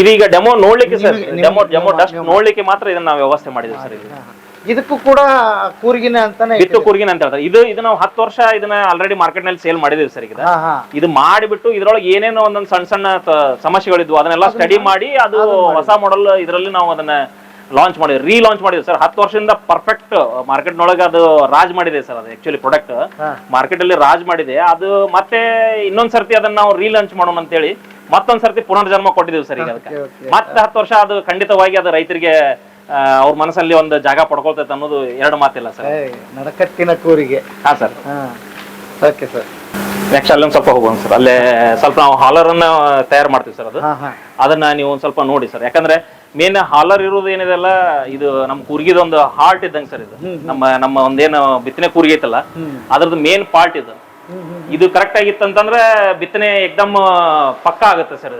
ಇದೀಗ ಡೆಮೋ ನೋಡ್ಲಿಕ್ಕೆ ಸರ್ ಡೆಮೋ ಡೆಮೋ ಡಸ್ಟ್ ನೋಡ್ಲಿಕ್ಕೆ ಮಾತ್ರ ಇದನ್ನ ನಾವು ವ್ಯವಸ್ಥೆ ಮಾಡಿದ್ವಿ ಸರ್ ಇದು. ಇದಕ್ಕೂ ಕೂಡ ಕೂರ್ಗಿನ ಅಂತಾನೆ ಬಿತ್ತು ಕೂರ್ಗಿನ ಅಂತ ಹೇಳ್ತಾರೆ. ಇದು ಇದು ನಾವು ಹತ್ತು ವರ್ಷ ಇದನ್ನ ಆಲ್ರೆಡಿ ಮಾರ್ಕೆಟ್ನಲ್ಲಿ ಸೇಲ್ ಮಾಡಿದೀವಿ ಸರ್ ಈಗ. ಹಾ ಇದು ಮಾಡಿಬಿಟ್ಟು ಇದ್ರೊಳಗೆ ಏನೇನೋ ಒಂದೊಂದು ಸಣ್ಣ ಸಣ್ಣ ಸಮಸ್ಯೆಗಳಿದ್ವು. ಅದನ್ನೆಲ್ಲ ಸ್ಟಡಿ ಮಾಡಿ ಅದು ಹೊಸ ಮಾಡೆಲ್ ಇದರಲ್ಲಿ ನಾವು ಅದನ್ನ ಲಾಂಚ್ ಮಾಡಿದ್ವಿ. ರೀ ಲಾಂಚ್ ಮಾಡಿದ್ವಿ ಸರ್. ಹತ್ತು ವರ್ಷದಿಂದ ಪರ್ಫೆಕ್ಟ್ ಮಾರ್ಕೆಟ್ ನೊಳಗೆ ಅದು ರಾಜ್ ಮಾಡಿದೆ ಸರ್ ಅದು ಆಕ್ಚುಲಿ ಪ್ರಾಡಕ್ಟ್ ಮಾರ್ಕೆಟ್ ಅಲ್ಲಿ ರಾಜ್ ಮಾಡಿದೆ. ಅದು ಮತ್ತೆ ಇನ್ನೊಂದ್ ಸರ್ತಿ ಅದನ್ನ ನಾವು ರೀ ಲಾಂಚ್ ಮಾಡೋಣ ಅಂತೇಳಿ ಮತ್ತೊಂದ್ ಸರ್ತಿ ಪುನರ್ಜನ್ಮ ಕೊಟ್ಟಿದ್ದೀವಿ ಸರ್ ಈಗ ಅದಕ್ಕೆ. ಮತ್ತೆ ಹತ್ತು ವರ್ಷ ಅದು ಖಂಡಿತವಾಗಿ ಅದು ರೈತರಿಗೆ ಅವ್ರ ಮನಸ್ಸಲ್ಲಿ ಒಂದು ಜಾಗ ಪಡ್ಕೊಳ್ತೈತೆ ಅನ್ನೋದು ಎರಡು ಮಾತಿಲ್ಲ ಸರ್. ನಡಕಟ್ಟಿನ ಕೂರಿಗೆ. ಹಾ ಸರ್. Okay sir. ನೆಕ್ಸ್ಟ್ ಅಲ್ಲೊಂದು ಸ್ವಲ್ಪ ಹೋಗೋಣ ಸರ್. ಅಲ್ಲೇ ಸ್ವಲ್ಪ ನಾವು ಹಾಲರ್ ಅನ್ನ ತಯಾರು ಮಾಡ್ತೀವಿ ಸರ್ ಅದು. ಅದನ್ನ ನೀವು ಒಂದ್ ಸ್ವಲ್ಪ ನೋಡಿ ಸರ್. ಯಾಕಂದ್ರೆ ಮೇನ್ ಹಾಲರ್ ಇರೋದು ಏನಿದೆಲ್ಲ ಇದು ನಮ್ಮ ಕೂರ್ಗಿದೊಂದು ಹಾರ್ಟ್ ಇದ್ದಂಗೆ ಸರ್ ಇದು. ನಮ್ಮ ನಮ್ಮ ಒಂದೇನು ಬಿತ್ತನೆ ಕೂರ್ಗಿ ಐತಲ್ಲ ಅದ್ರದ್ದು ಮೇನ್ ಪಾರ್ಟ್ ಇದು. ಇದು ಕರೆಕ್ಟ್ ಆಗಿತ್ತಂತಂದ್ರೆ ಬಿತ್ತನೆ ಎಕ್ದಮ್ ಪಕ್ಕ ಆಗುತ್ತೆ ಸರ್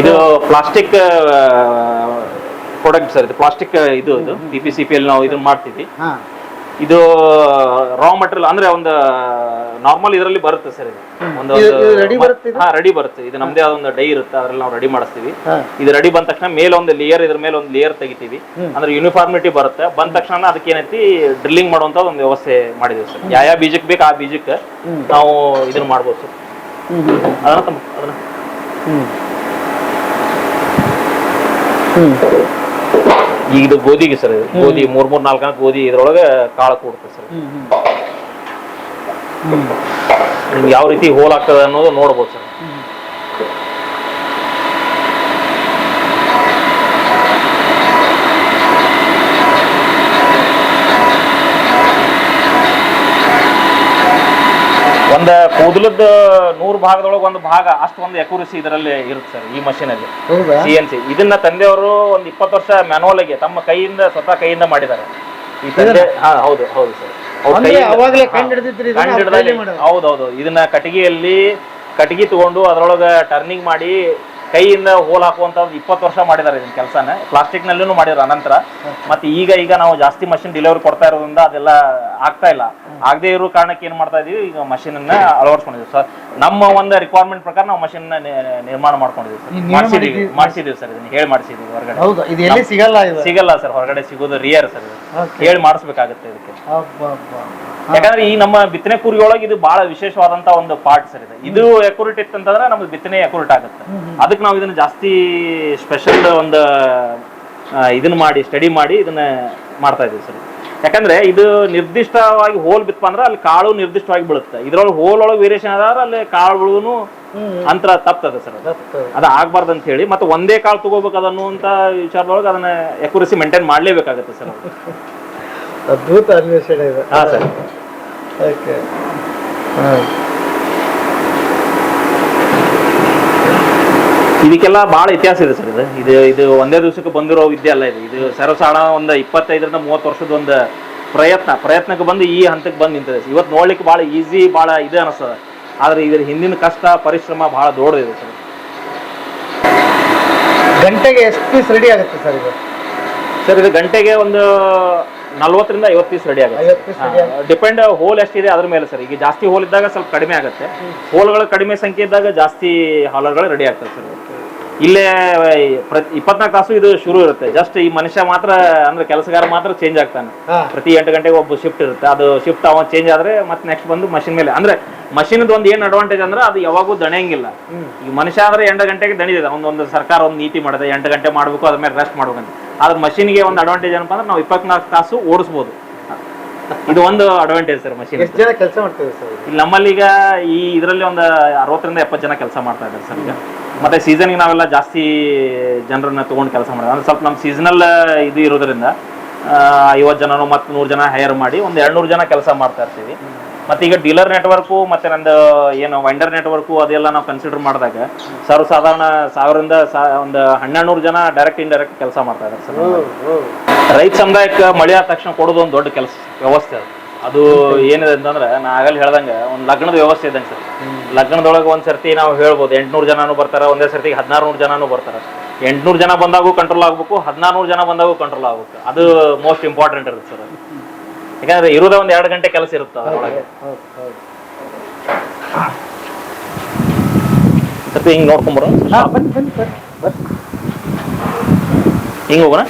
ಇದು. ಪ್ಲಾಸ್ಟಿಕ್ ಪ್ರಾಡಕ್ಟ್ ಸರ್ ಇದು ಪ್ಲಾಸ್ಟಿಕ್ ಇದು ಇದು P P C P L ನಾವು ಇದನ್ನ ಮಾಡ್ತೀವಿ ಇದು ರಾ ಮಟೀರಿಯಲ್ ಅಂದ್ರೆ ಒಂದು ನಾರ್ಮಲ್ ಇದರಲ್ಲಿ ಬರುತ್ತೆ ಸರ್ ಇದು. ಒಂದು ಇದು ಬರುತ್ತೆ? ಹಾ ರೆಡಿ ಬರುತ್ತೆ. ಇದು ನಮ್ದೇ ಆದ ಒಂದು ಡೈ ಇರುತ್ತೆ ಅದ್ರಲ್ಲಿ ನಾವು ರೆಡಿ ಮಾಡಿಸ್ತೀವಿ. ಇದು ರೆಡಿ ಬಂದ ತಕ್ಷಣ ಮೇಲೆ ಒಂದು ಲೇಯರ್ ಇದ್ರ ಮೇಲೆ ಒಂದು ಲೇಯರ್ ತೆಗಿತೀವಿ. ಅಂದ್ರೆ ಯೂನಿಫಾರ್ಮಿಟಿ ಬರುತ್ತೆ. ಬಂದ ತಕ್ಷಣ ಅದಕ್ಕೆ ಏನೈತಿ ಡ್ರಿಲ್ಲಿಂಗ್ ಮಾಡುವಂತ ಒಂದು ವ್ಯವಸ್ಥೆ ಮಾಡಿದೀವಿ ಸರ್. ಯಾವ ಯಾವ ಬೀಜಕ್ಕೆ ಬೇಕು ಆ ಬೀಜಕ್ಕೆ ನಾವು ಇದನ್ನ ಮಾಡ್ಬೋದು ಸರ್. ಅದನ್ನ ತಮ್ಮ- ಅದನ್ನ. ಇದು ಗೋಧಿಗೆ ಸರ್. ಗೋಧಿ ಮೂರ್ ಮೂರ್ ನಾಲ್ಕು ನಾಲ್ಕು ಗೋಧಿ ಇದ್ರೊಳಗೆ ಕಾಳು ಕೂಡುತ್ತೆ ಸರ್. ಯಾವ ರೀತಿ ಹೋಲ್ ಆಗ್ತದೆ ಅನ್ನೋದು ನೋಡ್ಬೋದು ಸರ್. ಒಂದ ಕೂದಲದ ನೂರು ಭಾಗದೊಳಗೆ ಒಂದು ಭಾಗ ಅಷ್ಟು ಒಂದು ಎಕ್ಯುರಸಿ ಇದರಲ್ಲಿ ಇರುತ್ತೆ ಸರ್ ಈ ಮಷೀನ್ ಅಲ್ಲಿ. ಹೌದಾ? ಸಿ ಎನ್ ಸಿ ಇದನ್ನ ತಂದೆಯವರು ಒಂದು ಇಪ್ಪತ್ತು ವರ್ಷ ಮ್ಯಾನುವಲ್ ಆಗಿ ತಮ್ಮ ಕೈಯಿಂದ ಸ್ವತಃ ಕೈಯಿಂದ ಮಾಡಿದ್ದಾರೆ. ಈ ತಂದೆ ಹಾ ಹೌದು ಹೌದು ಸರ್ ಅವ್ರ ಅಂದ್ರೆ ಕೈಯಿಂದ- ಅವಾಗ್ಲೇ ಹಾ. ಕಂಡು ಹಿಡಿದಿದ್ರಿ ಇದನ್ನ, ಕಂಡು ಅವ್ರ ಕೈಲೇ ಮಾಡೋದು. ಹೌದೌದು. ಇದನ್ನ ಕಟ್ಟಿಗೆಯಲ್ಲಿ ಕಟ್ಟಿಗೆ ತಗೊಂಡು ಅದ್ರೊಳಗ ಟರ್ನಿಂಗ್ ಮಾಡಿ ಕೈಯಿಂದ ಹೋಲ್ ಹಾಕುವಂತದ್ದು ಇಪ್ಪತ್ತು ವರ್ಷ ಮಾಡಿದ್ದಾರೆ ಇದನ್ನ ಕೆಲಸನ. ಪ್ಲಾಸ್ಟಿಕ್ ನಲ್ಲೂ ಮಾಡಿದ್ರು ಅನಂತರ. ಮತ್ತೆ ಈಗ ಈಗ ನಾವು ಜಾಸ್ತಿ ಮಷಿನ್ ಡೆಲಿವರಿ ಕೊಡ್ತಾ ಇರೋದ್ರಿಂದ ಅದೆಲ್ಲ ಆಗ್ತಾ ಇಲ್ಲ. ಆಗದೆ ಇರೋ ಕಾರಣಕ್ಕೆ ಏನ್ ಮಾಡ್ತಾ ಇದೀವಿ ಈಗ ಮಷಿನ್ ಅನ್ನ ಅಳವಡಿಸ್ಕೊಂಡಿದ್ವಿ ಸರ್ ನಮ್ಮ ಒಂದು ರಿಕ್ವೈರ್ಮೆಂಟ್ ಪ್ರಕಾರ ನಾವು ಮಷಿನ್ ನಿರ್ಮಾಣ ಮಾಡ್ಕೊಂಡಿದ್ದೀವಿ ಮಾಡಿಸಿದೀವಿ ಮಾಡಿಸಿದೀವಿ ಸರ್ ಇದನ್ನ. ಹೇಳಿ ಮಾಡಿಸಿದೀವಿ ಹೊರಗಡೆ. ಸಿಗಲ್ಲ ಸಿಗಲ್ಲ ಸರ್ ಹೊರಗಡೆ ಸಿಗೋದು ರಿಯರ್ ಸರ್. ಹೇಳಿ ಮಾಡಿಸ್ಬೇಕಾಗುತ್ತೆ ಇದಕ್ಕೆ. ಯಾಕಂದ್ರೆ ಈ ನಮ್ಮ ಬಿತ್ತನೆ ಕೂರಿಗೆ ಒಳಗೆ ಇದು ಬಹಳ ವಿಶೇಷವಾದಂತ ಒಂದು ಪಾರ್ಟ್ ಸರ್ ಇದೆ. ಇದು ಎಕ್ಯುರೇಟ್ ಇತ್ತಂತಂದ್ರೆ ನಮ್ದು ಬಿತ್ತನೆ ಎಕ್ಯುರೇಟ್ ಆಗುತ್ತೆ. ಅದಕ್ಕೆ ನಾವು ಇದನ್ನ ಜಾಸ್ತಿ ಸ್ಪೆಷಲ್ ಒಂದು ಇದನ್ನ ಮಾಡಿ ಸ್ಟಡಿ ಮಾಡಿ ಇದನ್ನ ಮಾಡ್ತಾ ಇದ್ದೀವಿ ಸರ್. ಯಾಕಂದ್ರೆ ಇದು ನಿರ್ದಿಷ್ಟವಾಗಿ ಹೋಲ್ ಬಿತ್ತಪ್ಪ ಅಂದ್ರೆ ಅಲ್ಲಿ ಕಾಳು ನಿರ್ದಿಷ್ಟವಾಗಿ ಬೀಳುತ್ತೆ. ಇದ್ರೊಳಗೆ ಹೋಲ್ ಒಳಗೆ ವೇರಿಯೇಷನ್ ಆದ್ರೆ ಅಲ್ಲಿ ಕಾಳುಗಳು ಅಂತರ ತಪ್ತದೆ ಸರ್ ಅದು. ಆಗ್ಬಾರ್ದು ಅಂತ ಹೇಳಿ ಮತ್ತೆ ಒಂದೇ ಕಾಳು ತಗೋಬೇಕು ಅದನ್ನುವಂತ ವಿಚಾರದೊಳಗೆ ಅದನ್ನ ಎಕ್ಯುರಸಿ ಮೇಂಟೈನ್ ಮಾಡ್ಲೇಬೇಕಾಗುತ್ತೆ ಸರ್ ಅದ್ಭುತ ಅನ್ವೇಷಣೆ ಇದೆ. ಹಾ ಸರ್. ಓಕೆ ಇದಕ್ಕೆಲ್ಲ ಬಹಳ ಇತಿಹಾಸ ಇದೆ ಸರ್ ಇದು. ಇದು ಇದು ಒಂದೇ ದಿವಸಕ್ಕೆ ಬಂದಿರೋ ವಿದ್ಯೆ ಅಲ್ಲ ಇದು. ಇದು ಸರ್ವಸಾಳ ಒಂದು ಇಪ್ಪತ್ತೈದರಿಂದ ಮೂವತ್ತು ವರ್ಷದ ಒಂದು ಪ್ರಯತ್ನ ಪ್ರಯತ್ನಕ್ಕೆ ಬಂದು ಈ ಹಂತಕ್ಕೆ ಬಂದು ನಿಂತಿದೆ ಇವತ್ತು ನೋಡ್ಲಿಕ್ಕೆ ಭಾಳ ಈಸಿ ಭಾಳ ಇದೆ ಅನಿಸ್ತದೆ. ಆದರೆ ಇದರ ಹಿಂದಿನ ಕಷ್ಟ ಪರಿಶ್ರಮ ಭಾಳ ದೊಡ್ಡದಿದೆ ಸರ್. ಗಂಟೆಗೆ ಎಷ್ಟು ಪೀಸ್ ರೆಡಿ ಆಗುತ್ತೆ ಸರ್ ಇದು? ಸರ್ ಇದು ಗಂಟೆಗೆ ಒಂದು ನಲ್ವತ್ತರಿಂದ ಐವತ್ತು ಪೀಸ್ ರೆಡಿ ಆಗುತ್ತೆ ಡಿಪೆಂಡ್ ಹೋಲ್ ಎಷ್ಟಿದೆ ಅದ್ರ ಮೇಲೆ ಸರ್. ಈಗ ಜಾಸ್ತಿ ಹೋಲ್ ಇದ್ದಾಗ ಸ್ವಲ್ಪ ಕಡಿಮೆ ಆಗುತ್ತೆ. ಹೋಲ್ಗಳು ಕಡಿಮೆ ಸಂಖ್ಯೆ ಇದ್ದಾಗ ಜಾಸ್ತಿ ಹಾಲರ್ಗಳು ರೆಡಿ ಆಗ್ತದೆ ಸರ್. ಇಲ್ಲೇ ಪ್ರತಿ ಇಪ್ಪತ್ನಾಲ್ಕು ತಾಸು ಇದು ಶುರು ಇರುತ್ತೆ. ಜಸ್ಟ್ ಈ ಮನುಷ್ಯ ಮಾತ್ರ ಅಂದ್ರೆ ಕೆಲಸಗಾರ ಮಾತ್ರ ಚೇಂಜ್ ಆಗ್ತಾನೆ. ಪ್ರತಿ ಎಂಟು ಗಂಟೆಗೆ ಒಬ್ಬ ಶಿಫ್ಟ್ ಇರುತ್ತೆ. ಅದು ಶಿಫ್ಟ್ ಅವ ಚೇಂಜ್ ಆದ್ರೆ ಮತ್ತೆ ನೆಕ್ಸ್ಟ್ ಬಂದು ಮಷಿನ್ ಮೇಲೆ. ಅಂದ್ರೆ ಮಷಿನ್ ಒಂದು ಏನ್ ಅಡ್ವಾಂಟೇಜ್ ಅಂದ್ರೆ ಅದು ಯಾವಾಗೂ ದಣಿಯಂಗಿಲ್ಲ. ಈ ಮನುಷ್ಯ ಆದ್ರೆ ಎಂಟು ಗಂಟೆಗೆ ದಣಿದಿದೆ. ಒಂದೊಂದು ಸರ್ಕಾರ ಒಂದು ನೀತಿ ಮಾಡಿದೆ. ಎಂಟು ಗಂಟೆ ಮಾಡಬೇಕು ಅದ್ರ ಮೇಲೆ ರೆಸ್ಟ್ ಮಾಡ್ಬೇಕಂತ ಆದ್ರೆ ಮಷಿನ್ಗೆ ಒಂದು ಅಡ್ವಾಂಟೇಜ್ ಏನಪ್ಪ ಅಂದ್ರೆ ನಾವು ಇಪ್ಪತ್ನಾಲ್ಕು ತಾಸು ಓಡಿಸ್ಬೋದು. ಇದು ಒಂದು ಅಡ್ವಾಂಟೇಜ್ ಸರ್ ಮಷಿನ್ ಎಷ್ಟು ಜನ ಕೆಲಸ ಮಾಡ್ತೀವಿ ಸರ್ ಇಲ್ಲಿ ನಮ್ಮಲ್ಲಿ ಈಗ ಈ ಇದರಲ್ಲಿ ಒಂದು ಅರವತ್ತರಿಂದ ಎಪ್ಪತ್ತು ಜನ ಕೆಲಸ ಮಾಡ್ತಾ ಇದ್ದಾರೆ ಸರ್ ಈಗ. ಮತ್ತೆ ಸೀಸನ್ಗೆ ನಾವೆಲ್ಲ ಜಾಸ್ತಿ ಜನರನ್ನ ತಗೊಂಡು ಕೆಲಸ ಮಾಡೋದು. ಅಂದ್ರೆ ಸ್ವಲ್ಪ ನಮ್ಮ ಸೀಸನಲ್ ಇದು ಇರೋದ್ರಿಂದ ಐವತ್ತು ಜನನೋ ಮತ್ತು ನೂರು ಜನ ಹೈಯರ್ ಮಾಡಿ ಒಂದು ಎರಡ್ನೂರು ಜನ ಕೆಲಸ ಮಾಡ್ತಾ ಇರ್ತೀವಿ. ಮತ್ತೆ ಈಗ ಡೀಲರ್ ನೆಟ್ವರ್ಕು ಮತ್ತೆ ನಂದು ಏನು ವೆಂಡರ್ ನೆಟ್ವರ್ಕು ಅದೆಲ್ಲ ನಾವು ಕನ್ಸಿಡರ್ ಮಾಡಿದಾಗ ಸರ್ವ ಸಾಧಾರಣ ಸಾವಿರದಿಂದ ಸಾ ಒಂದು ಹನ್ನೆರಡು ಜನ ಡೈರೆಕ್ಟ್ ಇಂಡೈರೆಕ್ಟ್ ಕೆಲಸ ಮಾಡ್ತಾ ಇದ್ದಾರೆ ಸರ್ ರೈತ ಸಮುದಾಯಕ್ಕೆ ಮಳೆ ಆದ ತಕ್ಷಣ ಕೊಡೋದು ಒಂದು ದೊಡ್ಡ ಕೆಲಸ ವ್ಯವಸ್ಥೆ ಅದು. ಅದು ಏನಿದೆ ಅಂತಂದ್ರೆ ನಾ ಆಗಲ್ಲಿ ಹೇಳ್ದಂಗೆ ಒಂದು ಲಗ್ನದ ವ್ಯವಸ್ಥೆ ಇದ್ದಂಗೆ ಸರ್. ಲಗ್ನದೊಳಗೆ ಒಂದು ಸರ್ತಿ ನಾವು ಹೇಳ್ಬೋದು ಎಂಟುನೂರು ಜನನೂ ಬರ್ತಾರೆ ಒಂದೇ ಸರ್ತಿಗೆ ಹದಿನಾರು ನೂರು ಜನನೂ ಬರ್ತಾರೆ. ಎಂಟ್ನೂರು ಜನ ಬಂದಾಗೂ ಕಂಟ್ರೋಲ್ ಆಗಬೇಕು ಹದಿನಾರು ನೂರು ಜನ ಬಂದಾಗೂ ಕಂಟ್ರೋಲ್ ಆಗಬೇಕು. ಅದು ಮೋಸ್ಟ್ ಇಂಪಾರ್ಟೆಂಟ್ ಇರುತ್ತೆ ಸರ್ ಯಾಕಂದ್ರೆ ಇರೋದೇ ಒಂದು ಎರಡು ಗಂಟೆ ಕೆಲಸ ಇರುತ್ತೆ ಅದರೊಳಗೆ ಹೌದು ಹೌದು ಸರ್ತಿ ಹಿಂಗೆ ನೋಡ್ಕೊಂಬರೋ ಹಾ ಬನ್ನಿ ಬನ್ನಿ ಬನ್ನಿ ಬನ್ನಿ. ಹಿಂಗೆ ಹೋಗೋಣ.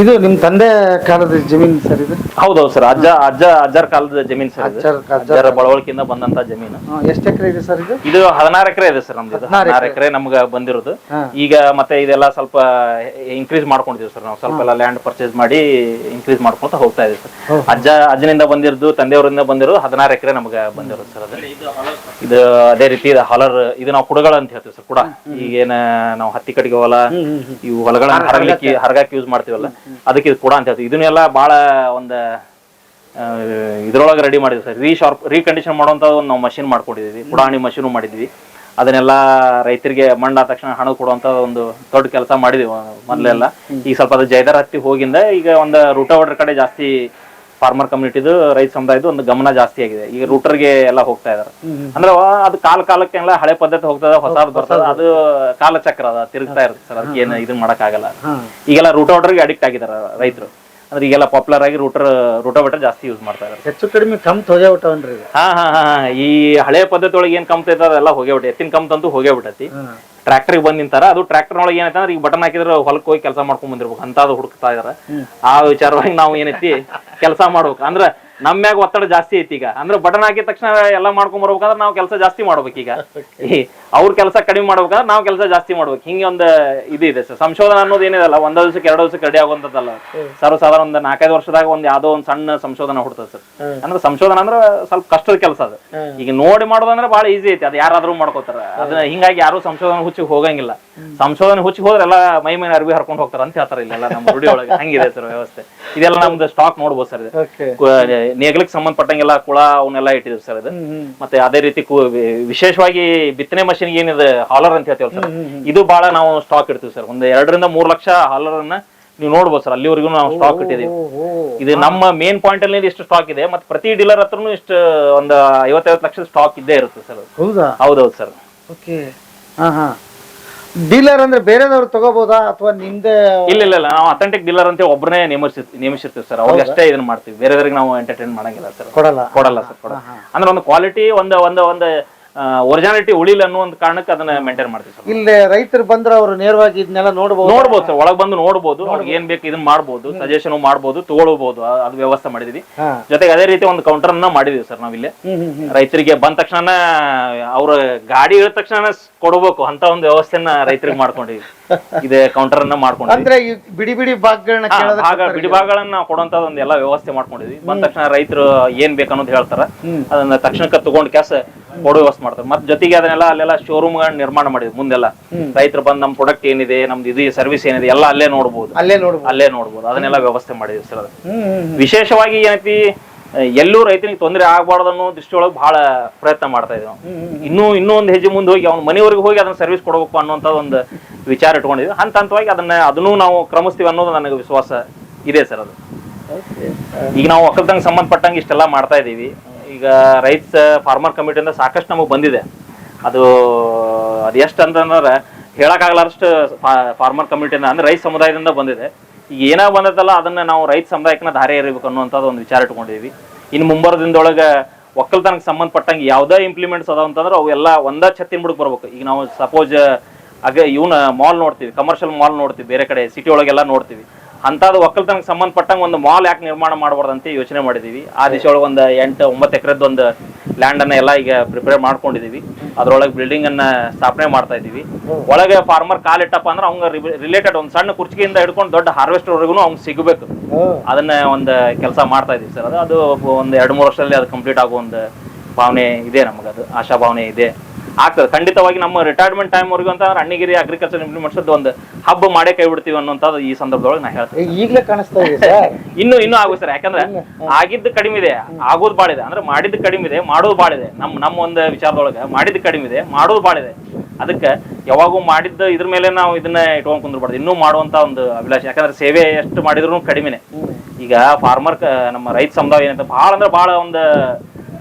ಇದು ನಿಮ್ ತಂದೆ ಕಾಲದ ಜಮೀನ್ ಸರ್ ಇದು? ಹೌದೌದು ಸರ್. ಅಜ್ಜ ಅಜ್ಜ ಅಜ್ಜರ ಕಾಲದ ಜಮೀನ್ ಸರ್ ಇದು. ಅಜ್ಜರ- ಅಜ್ಜರ ಅಜ್ಜರ ಬಳವಳಿಕೆಯಿಂದ ಬಂದಂತ ಜಮೀನು. ಹಾ, ಎಷ್ಟು ಎಕರೆ ಇದೆ ಸರ್ ಇದು? ಇದು ಹದಿನಾರು ಎಕರೆ ಇದೆ ಸರ್ ನಮ್ದು ಇದು. ಹದಿನಾರು ಹದಿನಾರು ಎಕರೆ. ನಮ್ಗೆ ಬಂದಿರೋದು. ಹಾ. ಈಗ ಮತ್ತೆ ಇದೆಲ್ಲ ಸ್ವಲ್ಪ ಇನ್ಕ್ರೀಸ್ ಮಾಡ್ಕೊಂಡಿದೀವಿ ಸರ್ ನಾವು. ಸ್ವಲ್ಪ ಎಲ್ಲ ಲ್ಯಾಂಡ್ ಪರ್ಚೇಸ್ ಮಾಡಿ ಇನ್ಕ್ರೀಸ್ ಮಾಡ್ಕೊಂತ ಹೋಗ್ತಾ ಇದೆ ಸರ್. ಅಜ್ಜ ಅಜ್ಜನಿಂದ ಬಂದಿರೋದು ತಂದೆಯವರಿಂದ ಬಂದಿರೋದು ಹದಿನಾರು ಎಕರೆ ನಮ್ಗೆ ಬಂದಿರೋದು ಸರ್ ಅದು. ಇದು ಅದೇ ರೀತಿ ಇದು ಹಲರ್ ಇದು ನಾವು ಕುಡಗಳ ಅಂತ ಹೇಳ್ತೀವಿ ಸರ್ ಕುಡ. ಈಗೇನ ನಾವು ಹತ್ತಿ ಕಟ್ಟಿಗೆ ಹೊಲ ಇವು ಹೊಲಗಳನ್ನ ಹರಗಲಿಕ್ಕೆ ಹರಗಾಕ್ ಯೂಸ್ ಮಾಡ್ತೀವಲ್ಲ. ಅದಕ್ಕೆ ಇದು ಕೊಡ ಅಂತ ಹೇಳ್ತೀವಿ. ಇದನ್ನೆಲ್ಲ ಭಾಳ ಒಂದು ಇದರೊಳಗೆ ರೆಡಿ ಮಾಡಿದ್ವಿ ಸರ್. ರೀಶಾರ್ಪ್ ರೀಕಂಡೀಷನ್ ಮಾಡುವಂತ ಒಂದು ನಾವು ಮಷಿನ್ ಮಾಡ್ಕೊಂಡಿದ್ವಿ. ಪುಡಾಣಿ ಮಷೀನು ಮಾಡಿದ್ವಿ. ಅದನ್ನೆಲ್ಲ ರೈತರಿಗೆ ಮಣ್ಣಾದ ತಕ್ಷಣ ಹಣ ಕೊಡುವಂತ ಒಂದು ದೊಡ್ಡ ಕೆಲಸ ಮಾಡಿದ್ವಿ ಮೊದಲೆಲ್ಲ. ಈಗ ಸ್ವಲ್ಪ ಅದು ಜೈದರ್ ಹತ್ತಿ ಹೋಗಿಂದ ಈಗ ಒಂದು ರೂಟೋವರ್ಡರ್ ಕಡೆ ಜಾಸ್ತಿ ಫಾರ್ಮರ್ ಕಮ್ಯುನಿಟಿದು ರೈತ ಸಮುದಾಯದ ಒಂದು ಗಮನ ಜಾಸ್ತಿ ಆಗಿದೆ. ಈಗ ರೂಟರ್ಗೆ ಎಲ್ಲ ಹೋಗ್ತಾ ಇದಾರೆ. ಅಂದ್ರೆ ಅದು ಕಾಲ ಕಾಲಕ್ಕೆಲ್ಲ ಹಳೆ ಪದ್ಧತಿ ಹೋಗ್ತದ ಹೊಸದು ಬರ್ತದ ಅದು ಕಾಲಚಕ್ರ ಅದ ತಿರುಗ್ತಾ ಇರುತ್ತೆ ಸರ್ ಅದಕ್ಕೆ ಏನು ಇದನ್ನ ಮಾಡಕ್ ಆಗಲ್ಲ ಈಗೆಲ್ಲ ಗೆ ಅಡಿಕ್ಟ್ ಆಗಿದ್ದಾರೆ ರೈತರು. ಅಂದ್ರೆ ಈಗೆಲ್ಲ ಪಾಪ್ಯುಲರ್ ಆಗಿ ರೂಟರ್ ರೂಟೋವೇಟರ್ ಜಾಸ್ತಿ ಯೂಸ್ ಮಾಡ್ತಾ ಇದ್ದಾರೆ. ಹೆಚ್ಚು ಕಡಿಮೆ ಕಮ್ ಹೋಗೇ ಬಿಟ್ಟವನ್ರಿ ಹಾ ಹಾ ಹಾ ಹಾ. ಈ ಹಳೆ ಪದ್ಧತಿ ಒಳಗೆ ಏನ್ ಕಂಪ್ತ ಐತೆ ಅದೆಲ್ಲ ಹೋಗ್ಯಾಬಿಟ್ಟು ಎತ್ತಿನ ಕಂಪ್ತಂತೂ ಹೋಗ್ಯಾಬಿಟ್ಟತಿ ಟ್ರ್ಯಾಕ್ಟರ್ಗೆ ಬಂದ್ ನಿಂತಾರ. ಅದು ಟ್ರ್ಯಾಕ್ಟರ್ ಒಳಗೆ ಏನೈತೆ ಅಂದ್ರೆ ಈಗ ಬಟನ್ ಹಾಕಿದ್ರೆ ಹೊಲಕ್ಕೆ ಹೋಗಿ ಕೆಲಸ ಮಾಡ್ಕೊಂಡ್ ಬಂದಿರ್ಬೇಕು. ಅಂತ ಅದು ಹುಡುಕ್ತಾ ಇದಾರೆ. ಆ ವಿಚಾರವಾಗಿ ನಾವು ಏನೈತಿ? ಕೆಲಸ ಮಾಡ್ಬೇಕು. ಅಂದ್ರೆ ನಮ್ಮ ಮ್ಯಾಗ ಒತ್ತಡ ಜಾಸ್ತಿ ಐತಿ ಈಗ. ಅಂದ್ರೆ ಬಟನ್ ಹಾಕಿದ ತಕ್ಷಣ ಎಲ್ಲ ಮಾಡ್ಕೊಂಡ್ ಬರ್ಬೇಕಂದ್ರೆ ನಾವು ಕೆಲಸ ಜಾಸ್ತಿ ಮಾಡ್ಬೇಕು ಈಗ. ಅವ್ರ ಕೆಲಸ ಕಡಿಮೆ ಮಾಡ್ಬೇಕಂದ್ರೆ ನಾವು ಕೆಲಸ ಜಾಸ್ತಿ ಮಾಡ್ಬೇಕು. ಹಿಂಗೆ ಒಂದು ಇದು ಇದೆ ಸರ್. ಸಂಶೋಧನೆ ಅನ್ನೋದು ಏನಿದಲ್ಲ ಒಂದ್ ದಿವಸಕ್ಕೆ ಎರಡು ದಿವಸಕ್ಕೆ ರೆಡಿ ಆಗುವಂತದ್ದಲ್ಲ ಸರ್ವಸಾಧಾರಣ ಒಂದು ನಾಲ್ಕೈದು ವರ್ಷದಾಗ ಒಂದ್ ಯಾವ್ದೋ ಒಂದ್ ಸಣ್ಣ ಸಂಶೋಧನೆ ಹುಡ್ತದೆ ಸರ್. ಅಂದ್ರೆ ಸಂಶೋಧನೆ ಅಂದ್ರೆ ಸ್ವಲ್ಪ ಕಷ್ಟದ ಕೆಲಸ ಅದು. ಈಗ ನೋಡಿ ಮಾಡೋದಂದ್ರೆ ಬಹಳ ಈಸಿ ಐತಿ. ಅದು ಯಾರಾದ್ರೂ ಮಾಡ್ಕೋತಾರ. ಅದನ್ನ ಹಿಂಗಾಗಿ ಯಾರು ಸಂಶೋಧನೆ ಹುಚ್ಚಿಗೆ ಹೋಗಂಗಿಲ್ಲ. ಸಂಶೋಧನೆ ಹುಚ್ಚಿಗೆ ಹೋದ್ರೆ ಎಲ್ಲ ಮೈ ಮೈ ಅರ್ಬಿ ಹರ್ಕೊಂಡು ಹೋಗ್ತಾರ ಅಂತ ಹೇಳ್ತಾರ ಇಲ್ಲೆಲ್ಲ ನಮ್ಮ ರೂಢಿ ಒಳಗೆ ಹಂಗಿದೆ ಸರ್ ವ್ಯವಸ್ಥೆ. ಇದೆಲ್ಲ ನಮ್ದು ಸ್ಟಾಕ್ ನೋಡ್ಬೋದು ಸರ್ ನೇಗ್ಲಿಕ್ಕೆ ಸಂಬಂಧಪಟ್ಟಂಗೆಲ್ಲ ಕುಳ ಅವನ್ನೆಲ್ಲ ಇಟ್ಟಿದ್ರು ಸರ್ ಇದು. ಮತ್ತೆ ಅದೇ ರೀತಿ ವಿಶೇಷವಾಗಿ ಬಿತ್ತನೆ ಮಷಿನ್ ಏನಿದೆ ಹಾಲರ್ ಅಂತ ಹೇಳ್ತೇವೆ ಸರ್ ಇದು ಬಹಳ ನಾವು ಸ್ಟಾಕ್ ಇಡ್ತೀವಿ ಸರ್. ಒಂದು ಎರಡರಿಂದ ಮೂರು ಲಕ್ಷ ಹಾಲರ್ ಅನ್ನ ನೀವು ನೋಡ್ಬೋದು ಸರ್ ಅಲ್ಲಿವರೆಗೂ ನಾವು ಸ್ಟಾಕ್ ಇಟ್ಟಿದ್ದೀವಿ. ಇದು ನಮ್ಮ ಮೇನ್ ಪಾಯಿಂಟ್ ಅಲ್ಲಿ ಇಷ್ಟು ಸ್ಟಾಕ್ ಇದೆ ಮತ್ತೆ ಪ್ರತಿ ಡೀಲರ್ ಹತ್ರನು ಇಷ್ಟು ಒಂದು ಐವತ್ತೈವತ್ತು ಲಕ್ಷದ ಸ್ಟಾಕ್ ಇದ್ದೇ ಇರುತ್ತೆ ಸರ್. ಹೌದಾ? ಹೌದೌದು ಸರ್. ಓಕೆ ಹಾ ಹಾ. ಡೀಲರ್ ಅಂದ್ರೆ ಬೇರೆದವ್ರು ತಗೋಬೋದಾ ಅಥವಾ ನಿಮ್ದೇ ಇಲ್ಲ ಇಲ್ಲ ಇಲ್ಲ. ನಾವು ಅಥೆಂಟಿಕ್ ಡೀಲರ್ ಅಂತ ಒಬ್ಬರನ್ನೇ ನೇಮಿಸಿರ್ತೀವಿ ನೇಮಿಸಿರ್ತೀವಿ ಸರ್. ಅವ್ರಿಗೆ ಅಷ್ಟೇ ಇದನ್ನ ಮಾಡ್ತೀವಿ. ಬೇರೆದವ್ರಿಗೆ ನಾವು ಎಂಟರ್ಟೈನ್ ಮಾಡಂಗಿಲ್ಲ ಸರ್. ಕೊಡಲ್ಲ. ಕೊಡಲ್ಲ ಸರ್ ಕೊಡಲ್ಲ. ಅಂದ್ರೆ ಒಂದು ಕ್ವಾಲಿಟಿ ಒಂದು ಒಂದು ಒಂದು ಒರಿಜಿನಾಲಿಟಿ ಉಳಿಲ್ಲ ಅನ್ನೋ ಒಂದು ಕಾರಣಕ್ಕೆ ಅದನ್ನ ಮೇಂಟೈನ್ ಮಾಡ್ತೀವಿ ಸರ್. ಇಲ್ಲಿ ರೈತರು ಬಂದ್ರೆ ಅವರು ನೇರವಾಗಿ ಇದನ್ನೆಲ್ಲ ನೋಡಬಹುದು ನೋಡಬಹುದು ಸರ್ ಒಳಗ್ ಬಂದು ನೋಡ್ಬೋದು ಅವ್ರಿಗೆ ಏನ್ ಬೇಕು ಇದನ್ನ ಮಾಡಬಹುದು ಸಜೆಷನ್ ಮಾಡಬಹುದು ತಗೊಳ್ಬಹುದು ಅದು ವ್ಯವಸ್ಥೆ ಮಾಡಿದೀವಿ. ಜೊತೆಗೆ ಅದೇ ರೀತಿ ಒಂದು ಕೌಂಟರ್ ಅನ್ನ ಮಾಡಿದೀವಿ ಸರ್ ನಾವಿಲ್ಲಿ ರೈತರಿಗೆ ಬಂದ ತಕ್ಷಣ ಅವ್ರ ಗಾಡಿ ಇಳಿದ ತಕ್ಷಣ ಕೊಡಬೇಕು ಅಂತ ಒಂದು ವ್ಯವಸ್ಥೆನ ರೈತರಿಗೆ ಮಾಡ್ಕೊಂಡಿವಿ ಇದೆ ಕೌಂಟರ್ ಅನ್ನ ಮಾಡ್ಕೊಂಡು ಅಂದ್ರೆ ಈ ಬಿಡಿ ಬಿಡಿ ಭಾಗಗಳನ್ನ ಕೇಳೋದಕ್ಕೆ ಬಿಡಿ ಭಾಗಗಳನ್ನ ಕೊಡುವಂತ ಒಂದು ಎಲ್ಲಾ ವ್ಯವಸ್ಥೆ ಮಾಡ್ಕೊಂಡಿದ್ವಿ. ಬಂದ ತಕ್ಷಣ ರೈತರು ಏನ್ ಬೇಕನ್ನೋದು ಹೇಳ್ತಾರ. ಅದನ್ನ ತಕ್ಷಣಕ್ಕೆ ತಗೊಂಡ್ ಕ್ಯಾಸ ಕೊಡೋ ವ್ಯವಸ್ಥೆ ಮಾಡ್ತಾರೆ. ಮತ್ತೆ ಜೊತೆಗೆ ಅದನ್ನೆಲ್ಲ ಅಲ್ಲೆಲ್ಲ ಶೋರೂಮ್ ನಿರ್ಮಾಣ ಮಾಡಿದ್ವಿ ಮುಂದೆಲ್ಲ. ರೈತರು ಬಂದ್ ನಮ್ ಪ್ರಾಡಕ್ಟ್ ಏನಿದೆ ನಮ್ದು ಇದು ಸರ್ವಿಸ್ ಏನಿದೆ ಎಲ್ಲ ಅಲ್ಲೇ ನೋಡ್ಬೋದು. ಅಲ್ಲೇ ನೋಡ್ಬೋದು. ಅಲ್ಲೇ ನೋಡ್ಬೋದು. ಅದನ್ನೆಲ್ಲ ವ್ಯವಸ್ಥೆ ಮಾಡಿದ್ವಿ ಸರ್ ವಿಶೇಷವಾಗಿ ಏನೈತಿ ಎಲ್ಲೂ ರೈತನಿಗೆ ತೊಂದರೆ ಆಗ್ಬಾರ್ದು ಅನ್ನೋ ದೃಷ್ಟಿಯೊಳಗೆ ಬಹಳ ಪ್ರಯತ್ನ ಮಾಡ್ತಾ ಇದ್ದೀವಿ ಇನ್ನೂ ಇನ್ನೂ ಒಂದು ಹೆಜ್ಜೆ ಮುಂದೆ ಹೋಗಿ ಅವ್ನ ಮನೆಯವರೆಗೆ ಹೋಗಿ ಅದನ್ನ ಸರ್ವಿಸ್ ಕೊಡಬೇಕು ಅನ್ನೋಂಥ ಒಂದು ವಿಚಾರ ಇಟ್ಕೊಂಡಿದ್ವಿ ಹಂತ ಹಂತವಾಗಿ ಅದನ್ನ ಅದನ್ನು ನಾವು ಕ್ರಮಿಸ್ತೀವಿ ಅನ್ನೋದು ನನಗೆ ವಿಶ್ವಾಸ ಇದೆ ಸರ್ ಅದು. ಈಗ ನಾವು ಒಕ್ಕಲ್ತಂಗೆ ಸಂಬಂಧಪಟ್ಟಂಗೆ ಇಷ್ಟೆಲ್ಲ ಮಾಡ್ತಾ ಇದ್ದೀವಿ. ಈಗ ರೈತ ಫಾರ್ಮರ್ ಕಮಿಟಿಯಿಂದ ಸಾಕಷ್ಟು ನಮಗೆ ಬಂದಿದೆ. ಅದು ಅದು ಎಷ್ಟು ಅಂತಂದ್ರೆ ಹೇಳೋಕ್ಕಾಗಲಾರಷ್ಟು ಫಾರ್ಮರ್ ಕಮಿಟಿಯಿಂದ ಅಂದ್ರೆ ರೈತ ಸಮುದಾಯದಿಂದ ಬಂದಿದೆ. ಈಗ ಏನೋ ಬಂದೈತಲ್ಲ ಅದನ್ನ ನಾವು ರೈತ ಸಮುದಾಯಕ್ಕೆ ಧಾರೆ ಇರಬೇಕು ಅನ್ನುವಂಥದ್ದು ಒಂದು ವಿಚಾರ ಇಟ್ಕೊಂಡಿದ್ವಿ ಇನ್ನು ಮುಂಬರದಿಂದೊಳಗೆ ಒಕ್ಕಲ್ತನಕ್ಕೆ ಸಂಬಂಧಪಟ್ಟಂಗೆ ಯಾವುದೇ ಇಂಪ್ಲಿಮೆಂಟ್ಸ್ ಅದಾವ ಅಂತಂದ್ರೆ ಅವು ಎಲ್ಲ ಒಂದೇ ಛತ್ತಿನ ಬಿಡಕ್ಕೆ ಬರ್ಬೇಕು. ಈಗ ನಾವು ಸಪೋಸ್ ಅಗ ಇವನ ಮಾಲ್ ನೋಡ್ತೀವಿ ಕಮರ್ಷಿಯಲ್ ಮಾಲ್ ನೋಡ್ತೀವಿ ಬೇರೆ ಕಡೆ ಸಿಟಿ ಒಳಗೆಲ್ಲ ನೋಡ್ತೀವಿ. ಅಂಥದ್ದು ಒಕ್ಕಲ್ತನಕ್ಕೆ ಸಂಬಂಧಪಟ್ಟಂಗೆ ಒಂದು ಮಾಲ್ ಯಾಕೆ ನಿರ್ಮಾಣ ಮಾಡಬಾರ್ದಂತ ಯೋಚನೆ ಮಾಡಿದ್ದೀವಿ ಆ ದಿಶೆ ಒಳಗೆ ಒಂದು ಎಂಟು ಒಂಬತ್ತು ಎಕರೆದ್ದು ಒಂದು ಲ್ಯಾಂಡನ್ನು ಅನ್ನ ಎಲ್ಲ ಈಗ ಪ್ರಿಪೇರ್ ಮಾಡ್ಕೊಂಡಿದೀವಿ. ಅದರೊಳಗೆ ಬಿಲ್ಡಿಂಗನ್ನು ಅನ್ನ ಸ್ಥಾಪನೆ ಮಾಡ್ತಾ ಇದ್ದೀವಿ ಒಳಗೆ ಫಾರ್ಮರ್ ಕಾಲಿಟ್ಟಪ್ಪ ಅಂದ್ರೆ ಅವ್ನ ರಿಲೇಟೆಡ್ ಒಂದು ಸಣ್ಣ ಕುರ್ಚಿಗೆಯಿಂದ ಹಿಡ್ಕೊಂಡು ದೊಡ್ಡ ಹಾರ್ವೆಸ್ಟರ್ ಅವ್ನು ಸಿಗಬೇಕು. ಅದನ್ನ ಒಂದು ಕೆಲಸ ಮಾಡ್ತಾ ಇದ್ದೀವಿ ಸರ್. ಅದು ಅದು ಒಂದು ಎರಡು ಮೂರು ವರ್ಷದಲ್ಲಿ ಅದು ಕಂಪ್ಲೀಟ್ ಆಗೋ ಒಂದು ಭಾವನೆ ಇದೆ ನಮಗದು. ಅದು ಆಶಾ ಭಾವನೆ ಇದೆ. ಆಗ್ತದೆ. ಖಂಡಿತವಾಗಿ ನಮ್ಮ ರಿಟೈರ್ಮೆಂಟ್ ಟೈಮ್ ವರೆಗೂ ಅಂತ ಅಂದ್ರೆ ಅಣ್ಣಿಗಿರಿ ಅಗ್ರಿಕಲ್ಚರ್ ಇಂಪ್ಲಿಮೆಂಟ್ಸ್ ಒಂದು ಹಬ್ಬ ಮಾಡೇ ಕೈ ಬಿಡ್ತೀವಿ ಅನ್ನೋಂಥದ್ದು ಈ ಸಂದರ್ಭದೊಳಗೆ ನಾ ಹೇಳ್ತೇನೆ. ಈಗಲೇ ಕಾಣಿಸ್ತಾ ಇದೆ ಇನ್ನು ಇನ್ನೂ ಆಗುತ್ತೆ ಸರ್. ಯಾಕಂದ್ರೆ ಆಗಿದ್ದು ಕಡಿಮೆ ಇದೆ ಆಗೋದು ಬಾಳಿದೆ. ಅಂದ್ರೆ ಮಾಡಿದ್ದು ಕಡಿಮೆ ಇದೆ ಮಾಡೋದು ಬಾಳಿದೆ. ನಮ್ಮ ನಮ್ಮ ಒಂದು ವಿಚಾರದೊಳಗೆ ಮಾಡಿದ್ದು ಕಡಿಮೆ ಇದೆ ಮಾಡೋದು ಬಾಳಿದೆ. ಅದಕ್ಕೆ ಯಾವಾಗೂ ಮಾಡಿದ್ದ ಇದ್ರ ಮೇಲೆ ನಾವು ಇದನ್ನ ಇಟ್ಕೊಂಡ್ ಕುಂದ್ರಬಾರ್ದು. ಇನ್ನೂ ಮಾಡುವಂತ ಒಂದು ಅಭಿಲಾಷ. ಯಾಕಂದ್ರೆ ಸೇವೆ ಎಷ್ಟು ಮಾಡಿದ್ರು ಕಡಿಮೆನೆ. ಈಗ ಫಾರ್ಮರ್ ನಮ್ಮ ರೈತ ಸಮುದಾಯ ಏನಂತ ಭಾಳ ಅಂದ್ರೆ ಬಹಳ ಒಂದು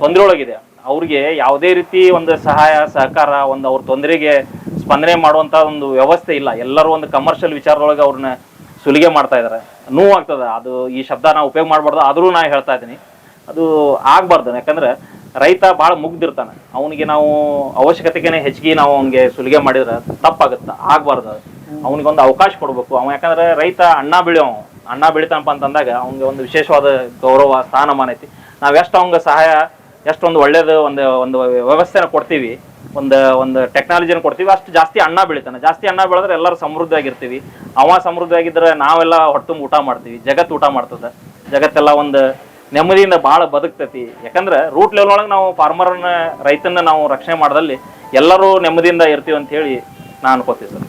ತೊಂದರೆ ಒಳಗಿದೆ ಅವ್ರಿಗೆ ಯಾವುದೇ ರೀತಿ ಒಂದು ಸಹಾಯ, ಸಹಕಾರ, ಒಂದು ಅವ್ರ ತೊಂದರೆಗೆ ಸ್ಪಂದನೆ ಮಾಡುವಂತ ಒಂದು ವ್ಯವಸ್ಥೆ ಇಲ್ಲ. ಎಲ್ಲರೂ ಒಂದು ಕಮರ್ಷಿಯಲ್ ವಿಚಾರದೊಳಗೆ ಅವ್ರನ್ನ ಸುಲಿಗೆ ಮಾಡ್ತಾ ಇದಾರೆ. ನೋವಾಗ್ತದ ಅದು ಈ ಶಬ್ದ ನಾವು ಉಪಯೋಗ ಮಾಡಬಾರ್ದು. ಆದರೂ ನಾ ಹೇಳ್ತಾ ಇದ್ದೀನಿ. ಅದು ಆಗ್ಬಾರ್ದು. ಯಾಕಂದ್ರೆ ರೈತ ಭಾಳ ಮುಗ್ದಿರ್ತಾನೆ. ಅವನಿಗೆ ನಾವು ಅವಶ್ಯಕತೆಗೇನೆ ಹೆಚ್ಚಿಗೆ ನಾವು ಅವನಿಗೆ ಸುಲಿಗೆ ಮಾಡಿದ್ರೆ ತಪ್ಪಾಗುತ್ತೆ. ಆಗ್ಬಾರ್ದು. ಅವನಿಗೆ ಒಂದು ಅವಕಾಶ ಕೊಡ್ಬೇಕು. ಅವ ಯಾಕಂದ್ರೆ ರೈತ ಅಣ್ಣ ಬೆಳೆಯೋ ಅಣ್ಣ ಬೆಳಿತಾನಪ್ಪ ಅಂತಂದಾಗ ಅವ್ನಿಗೆ ಒಂದು ವಿಶೇಷವಾದ ಗೌರವ, ಸ್ಥಾನಮಾನ ಐತಿ. ನಾವೆಷ್ಟು ಅವಂಗ ಸಹಾಯ ಎಷ್ಟೊಂದು ಒಳ್ಳೇದು, ಒಂದು ಒಂದು ವ್ಯವಸ್ಥೆನ ಕೊಡ್ತೀವಿ. ಒಂದು ಒಂದು ಟೆಕ್ನಾಲಜಿನ ಕೊಡ್ತೀವಿ. ಅಷ್ಟು ಜಾಸ್ತಿ ಅಣ್ಣ ಬೆಳಿತಾನೆ. ಜಾಸ್ತಿ ಅಣ್ಣ ಬೆಳೆದ್ರೆ ಎಲ್ಲರೂ ಸಮೃದ್ಧಿಯಾಗಿರ್ತೀವಿ. ಅವ ಸಮೃದ್ಧಿಯಾಗಿದ್ರೆ ನಾವೆಲ್ಲ ಹೊಟ್ಟು ಊಟ ಮಾಡ್ತೀವಿ. ಜಗತ್ತು ಊಟ ಮಾಡ್ತದೆ. ಜಗತ್ತೆಲ್ಲ ಒಂದು ನೆಮ್ಮದಿಯಿಂದ ಭಾಳ ಬದುಕ್ತೈತಿ. ಯಾಕಂದ್ರೆ ರೂಟ್ ಲೆವೆಲ್ ಒಳಗೆ ನಾವು ಫಾರ್ಮರ್ನ ರೈತನ ನಾವು ರಕ್ಷಣೆ ಮಾಡ್ದಲ್ಲಿ ಎಲ್ಲರೂ ನೆಮ್ಮದಿಯಿಂದ ಇರ್ತೀವಿ ಅಂತ ಹೇಳಿ ನಾನು ಅನ್ಕೋತೀವಿ ಸರ್